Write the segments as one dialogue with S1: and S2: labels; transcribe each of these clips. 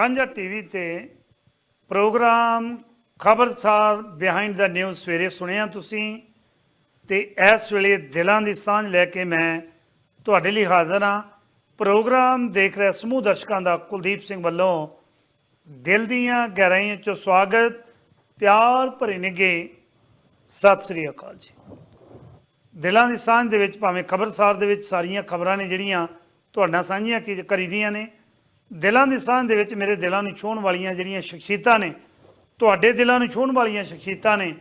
S1: ਸਾਂਝਾ ਟੀਵੀ ਤੇ ਪ੍ਰੋਗਰਾਮ ਖਬਰਸਾਰ ਬਿਹਾਈਂਡ ਦਾ ਨਿਊਜ਼ ਸਵੇਰੇ ਸੁਣਿਆ ਤੁਸੀਂ ਤੇ ਇਸ ਵੇਲੇ ਦਿਲਾਂ ਦੀ ਸਾਂਝ ਲੈ ਕੇ ਮੈਂ ਤੁਹਾਡੇ ਲਈ ਹਾਜ਼ਰ ਹਾਂ। ਪ੍ਰੋਗਰਾਮ ਦੇਖ ਰਹੇ ਸਮੂਹ ਦਰਸ਼ਕਾਂ ਦਾ ਕੁਲਦੀਪ ਸਿੰਘ ਵੱਲੋਂ ਦਿਲ ਦੀਆਂ ਗਹਿਰਾਈਆਂ ਚੋਂ ਸਵਾਗਤ, ਪਿਆਰ ਭਰੇ ਨਿੱਘੇ। ਸਤਿ ਸ੍ਰੀ ਅਕਾਲ ਜੀ। ਦਿਲਾਂ ਦੀ ਸਾਂਝ ਦੇ ਵਿੱਚ ਭਾਵੇਂ ਖਬਰਸਾਰ ਦੇ ਵਿੱਚ ਸਾਰੀਆਂ ਖਬਰਾਂ ਨੇ ਜਿਹੜੀਆਂ ਤੁਹਾਡਾ ਸਾਂਝੀਆਂ ਕੀ- ਕਰੀਦੀਆਂ ਨੇ ਦਿਲਾਂ ਦੀ ਸਾਂਝ ਦੇ ਵਿੱਚ ਮੇਰੇ ਦਿਲਾਂ ਨੂੰ ਛੂਹਣ ਵਾਲੀਆਂ ਜਿਹੜੀਆਂ ਸ਼ਖਸੀਅਤਾਂ ਨੇ, ਤੁਹਾਡੇ ਦਿਲਾਂ ਨੂੰ ਛੂਹਣ ਵਾਲੀਆਂ ਸ਼ਖਸੀਅਤਾਂ ਨੇ,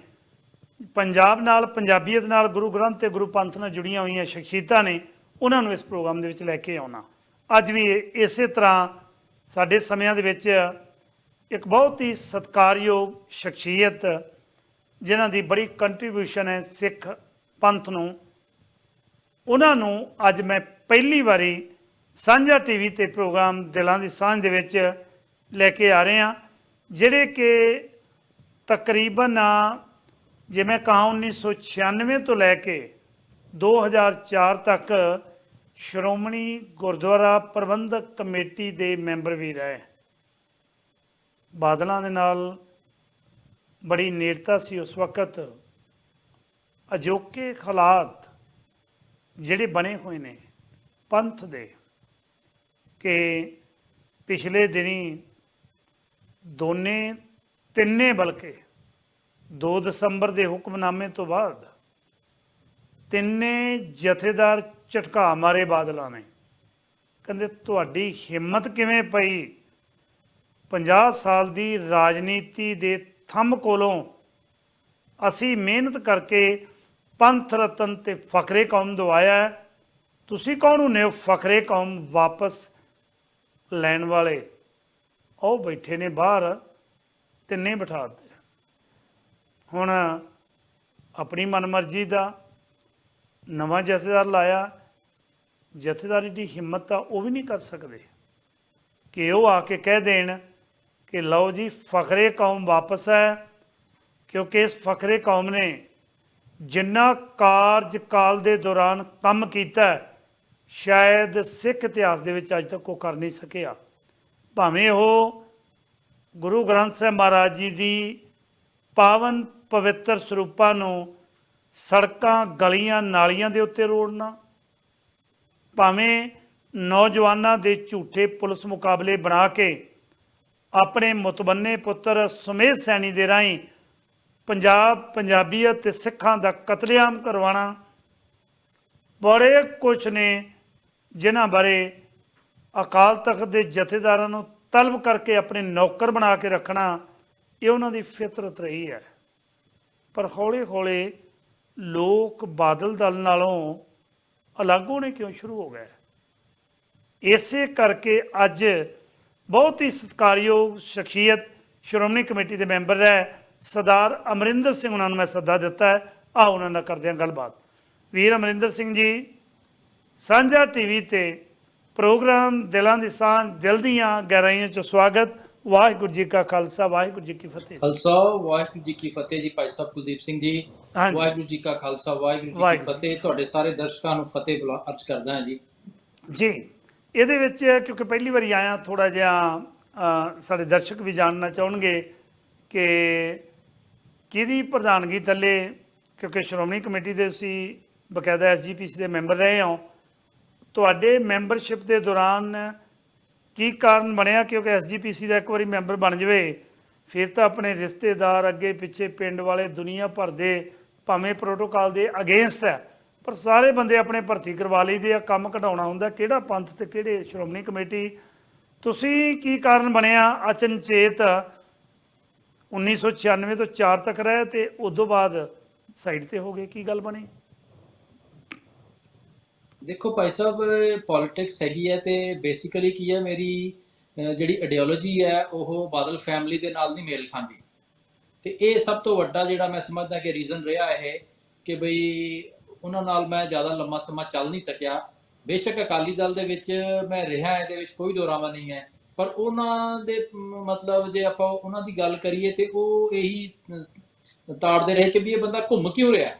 S1: ਪੰਜਾਬ ਨਾਲ, ਪੰਜਾਬੀਅਤ ਨਾਲ, ਗੁਰੂ ਗ੍ਰੰਥ ਤੇ ਗੁਰੂ ਪੰਥ ਨਾਲ ਜੁੜੀਆਂ ਹੋਈਆਂ ਸ਼ਖਸੀਅਤਾਂ ਨੇ, ਉਹਨਾਂ ਨੂੰ ਇਸ ਪ੍ਰੋਗਰਾਮ ਦੇ ਵਿੱਚ ਲੈ ਕੇ ਆਉਣਾ। ਅੱਜ ਵੀ ਇਸੇ ਤਰ੍ਹਾਂ ਸਾਡੇ ਸਮਿਆਂ ਦੇ ਵਿੱਚ ਇੱਕ ਬਹੁਤ ਹੀ ਸਤਿਕਾਰਯੋਗ ਸ਼ਖਸੀਅਤ, ਜਿਨ੍ਹਾਂ ਦੀ ਬੜੀ ਕੰਟਰੀਬਿਊਸ਼ਨ ਹੈ ਸਿੱਖ ਪੰਥ ਨੂੰ, ਉਹਨਾਂ ਨੂੰ ਅੱਜ ਮੈਂ ਪਹਿਲੀ ਵਾਰੀ ਸਾਂਝਾ ਟੀਵੀ ਤੇ ਪ੍ਰੋਗਰਾਮ ਦਿਲਾਂ ਦੀ ਸਾਂਝ ਦੇ ਵਿੱਚ ਲੈ ਕੇ ਆ ਰਹੇ ਹਾਂ, ਜਿਹੜੇ ਕਿ ਤਕਰੀਬਨ, ਜੇ ਮੈਂ ਕਹਾਂ 1996 ਤੋਂ ਲੈ ਕੇ 2004 ਤੱਕ ਸ਼੍ਰੋਮਣੀ ਗੁਰਦੁਆਰਾ ਪ੍ਰਬੰਧਕ ਕਮੇਟੀ ਦੇ ਮੈਂਬਰ ਵੀ ਰਹੇ। ਬਾਦਲਾਂ ਦੇ ਨਾਲ ਬੜੀ ਨੇੜਤਾ ਸੀ ਉਸ ਵਕਤ। ਅਜੋਕੇ ਹਾਲਾਤ ਜਿਹੜੇ ਬਣੇ ਹੋਏ ਨੇ ਪੰਥ ਦੇ ਕਿ ਪਿਛਲੇ ਦਿਨੀ ਦੋਨੇ ਤਿੰਨੇ ਬਲਕਿ 2 ਦਸੰਬਰ ਦੇ ਹੁਕਮਨਾਮੇ ਤੋਂ ਬਾਅਦ ਤਿੰਨੇ ਜਥੇਦਾਰ ਝਟਕਾ ਮਾਰੇ ਬਾਦਲਾਂ ਨੇ। ਕਹਿੰਦੇ ਤੁਹਾਡੀ ਹਿੰਮਤ ਕਿਵੇਂ ਪਈ? 50 ਸਾਲ ਦੀ ਰਾਜਨੀਤੀ ਦੇ ਥੰਮ ਕੋਲੋਂ ਅਸੀਂ ਮਿਹਨਤ ਕਰਕੇ ਪੰਥ ਰਤਨ ਤੇ ਫਕਰੇ ਕੌਮ ਦਵਾਇਆ ਤੁਸੀਂ ਕੌਣ ਹੁੰਦੇ ਹੋ? ਫਕਰੇ ਕੌਮ ਵਾਪਸ ਲੈਣ ਵਾਲੇ। ਉਹ ਬੈਠੇ ਨੇ ਬਾਹਰ, ਤਿੰਨੇ ਬਿਠਾ ਦਿੱਤੇ। ਹੁਣ ਆਪਣੀ ਮਨਮਰਜ਼ੀ ਦਾ ਨਵਾਂ ਜਥੇਦਾਰ ਲਾਇਆ, ਜਥੇਦਾਰੀ ਦੀ ਹਿੰਮਤ ਤਾਂ ਉਹ ਵੀ ਨਹੀਂ ਕਰ ਸਕਦੇ। ਕਿ ਉਹ ਆ ਕੇ ਕਹਿ ਦੇਣ ਕਿ ਲਓ ਜੀ, ਫਖਰੇ ਕੌਮ ਵਾਪਸ ਹੈ, ਕਿਉਂਕਿ ਇਸ ਫਖਰੇ ਕੌਮ ਨੇ ਜਿੰਨਾ ਕਾਰਜਕਾਲ ਦੇ ਦੌਰਾਨ ਕੰਮ ਕੀਤਾ ਸ਼ਾਇਦ ਸਿੱਖ ਇਤਿਹਾਸ ਦੇ ਵਿੱਚ ਅੱਜ ਤੱਕ ਉਹ ਕਰ ਨਹੀਂ ਸਕਿਆ। ਭਾਵੇਂ ਉਹ ਗੁਰੂ ਗ੍ਰੰਥ ਸਾਹਿਬ ਮਹਾਰਾਜ ਜੀ ਦੀ ਪਾਵਨ ਪਵਿੱਤਰ ਸਰੂਪਾਂ ਨੂੰ ਸੜਕਾਂ, ਗਲੀਆਂ, ਨਾਲੀਆਂ ਦੇ ਉੱਤੇ ਰੋੜਨਾ, ਭਾਵੇਂ ਨੌਜਵਾਨਾਂ ਦੇ ਝੂਠੇ ਪੁਲਿਸ ਮੁਕਾਬਲੇ ਬਣਾ ਕੇ ਆਪਣੇ ਮੁਤਬੰਨੇ ਪੁੱਤਰ ਸੁਮੇਧ ਸੈਣੀ ਦੇ ਰਾਹੀਂ ਪੰਜਾਬ ਪੰਜਾਬੀਅਤ ਤੇ ਸਿੱਖਾਂ ਦਾ ਕਤਲੇਆਮ ਕਰਵਾਉਣਾ, ਬੜੇ ਕੁਛ ਨੇ ਜਿਨ੍ਹਾਂ ਬਾਰੇ ਅਕਾਲ ਤਖਤ ਦੇ ਜਥੇਦਾਰਾਂ ਨੂੰ ਤਲਬ ਕਰਕੇ ਆਪਣੇ ਨੌਕਰ ਬਣਾ ਕੇ ਰੱਖਣਾ ਇਹ ਉਹਨਾਂ ਦੀ ਫਿਤਰਤ ਰਹੀ ਹੈ। ਪਰ ਹੌਲੀ ਹੌਲੀ ਲੋਕ ਬਾਦਲ ਦਲ ਨਾਲੋਂ ਅਲੱਗ ਹੋਣੇ ਕਿਉਂ ਸ਼ੁਰੂ ਹੋ ਗਏ? ਇਸੇ ਕਰਕੇ ਅੱਜ ਬਹੁਤ ਹੀ ਸਤਿਕਾਰਯੋਗ ਸ਼ਖਸੀਅਤ ਸ਼੍ਰੋਮਣੀ ਕਮੇਟੀ ਦੇ ਮੈਂਬਰ ਹੈ, ਸਰਦਾਰ ਅਮਰਿੰਦਰ ਸਿੰਘ ਉਹਨਾਂ ਨੂੰ ਮੈਂ ਸੱਦਾ ਦਿੱਤਾ ਹੈ। ਆ ਉਹਨਾਂ ਨਾਲ ਕਰਦੇ ਹਾਂ ਗੱਲਬਾਤ। ਵੀਰ ਅਮਰਿੰਦਰ ਸਿੰਘ ਜੀ ਸਾਂਝਾ ਟੀਵੀ ਤੇ ਪ੍ਰੋਗਰਾਮ ਦਿਲਾਂ ਦੀ ਸਾਂਝ ਦਿਲ ਦੀਆਂ ਗਹਿਰਾਈਆਂ ਚ ਸਵਾਗਤ। ਵਾਹਿਗੁਰੂ ਜੀ ਕਾ ਖਾਲਸਾ ਵਾਹਿਗੁਰੂ ਜੀ ਕੀ ਫਤਿਹ।
S2: ਖਾਲਸਾ ਵਾਹਿਗੁਰੂ ਜੀ ਕੀ ਫਤਿਹ ਜੀ ਭਾਈ ਸਾਹਿਬ ਕੁਲਦੀਪ ਸਿੰਘ ਜੀ। ਵਾਹਿਗੁਰੂ ਜੀ ਕਾ ਖਾਲਸਾ ਵਾਹਿਗੁਰੂ ਜੀ ਕੀ। ਫਤਿਹ। ਤੁਹਾਡੇ ਸਾਰੇ ਦਰਸ਼ਕਾਂ ਨੂੰ ਫਤਿਹ ਬੁਲਾ ਅਰਜ਼ ਕਰਦਾ ਹਾਂ ਜੀ।
S1: ਜੀ ਇਹਦੇ ਵਿੱਚ ਕਿਉਂਕਿ ਪਹਿਲੀ ਵਾਰੀ ਆਇਆ ਥੋੜਾ ਜਿਹਾ ਸਾਡੇ ਦਰਸ਼ਕ ਵੀ ਜਾਣਨਾ ਚਾਹਣਗੇ ਕਿ ਕਿਹਦੀ ਪ੍ਰਧਾਨਗੀ ਥੱਲੇ ਕਿਉਂਕਿ ਸ਼੍ਰੋਮਣੀ ਕਮੇਟੀ ਦੇ ਤੁਸੀਂ ਬਕਾਇਦਾ ਐਸਜੀਪੀਸੀ ਦੇ ਮੈਂਬਰ ਰਹੇ ਹੋ। ਤੁਹਾਡੇ ਮੈਂਬਰਸ਼ਿਪ ਦੇ ਦੌਰਾਨ ਕੀ ਕਾਰਨ ਬਣਿਆ? ਕਿਉਂਕਿ ਐਸਜੀਪੀਸੀ ਦਾ ਇੱਕ ਵਾਰੀ ਮੈਂਬਰ ਬਣ ਜਾਵੇ, ਫਿਰ ਤਾਂ ਆਪਣੇ ਰਿਸ਼ਤੇਦਾਰ ਅੱਗੇ ਪਿੱਛੇ ਪਿੰਡ ਵਾਲੇ ਦੁਨੀਆ ਭਰ ਦੇ ਭਾਵੇਂ ਪ੍ਰੋਟੋਕਾਲ ਦੇ ਅਗੇਂਸਟ ਹੈ, ਪਰ ਸਾਰੇ ਬੰਦੇ ਆਪਣੇ ਭਰਤੀ ਕਰਵਾ ਲਈਦੇ ਆ, ਕੰਮ ਕਢਾਉਣਾ ਹੁੰਦਾ, ਕਿਹੜਾ ਪੰਥ ਤੇ ਕਿਹੜੇ ਸ਼੍ਰੋਮਣੀ ਕਮੇਟੀ? ਤੁਸੀਂ ਕੀ ਕਾਰਨ ਬਣਿਆ? ਅਚਨਚੇਤ 1996 ਤੋਂ 4 ਤੱਕ ਰਹੇ ਤੇ ਉਦੋਂ ਬਾਅਦ ਸਾਈਡ ਤੇ ਹੋ ਗਏ, ਕੀ ਗੱਲ ਬਣੀ?
S2: ਦੇਖੋ ਭਾਈ ਸਾਹਿਬ ਪੋਲਿਟਿਕਸ ਹੈਗੀ ਹੈ ਤੇ ਬੇਸਿਕਲੀ ਕੀ ਹੈ ਮੇਰੀ ਜਿਹੜੀ ਆਈਡੀਓਲੋਜੀ ਹੈ, ਉਹ ਬਾਦਲ ਫੈਮਿਲੀ ਦੇ ਨਾਲ ਨਹੀਂ ਮੇਲ ਖਾਂਦੀ। ਤੇ ਇਹ ਸਭ ਤੋਂ ਵੱਡਾ ਜਿਹੜਾ ਮੈਂ ਸਮਝਦਾ ਕਿ ਰੀਜ਼ਨ ਰਿਹਾ ਇਹ ਕਿ ਬਈ ਉਹਨਾਂ ਨਾਲ ਮੈਂ ਜ਼ਿਆਦਾ ਲੰਮਾ ਸਮਾਂ ਚੱਲ ਨਹੀਂ ਸਕਿਆ। ਬੇਸ਼ੱਕ ਅਕਾਲੀ ਦਲ ਦੇ ਵਿੱਚ ਮੈਂ ਰਿਹਾ, ਇਹਦੇ ਵਿੱਚ ਕੋਈ ਦੋਰਾਵਾ ਨਹੀਂ ਹੈ। ਪਰ ਉਹਨਾਂ ਦੇ ਮਤਲਬ ਜੇ ਆਪਾਂ ਉਹਨਾਂ ਦੀ ਗੱਲ ਕਰੀਏ ਤੇ ਉਹ ਇਹੀ ਤਾੜਦੇ ਰਹੇ ਕਿ ਵੀ ਇਹ ਬੰਦਾ ਘੁੰਮ ਕਿਉਂ ਰਿਹਾ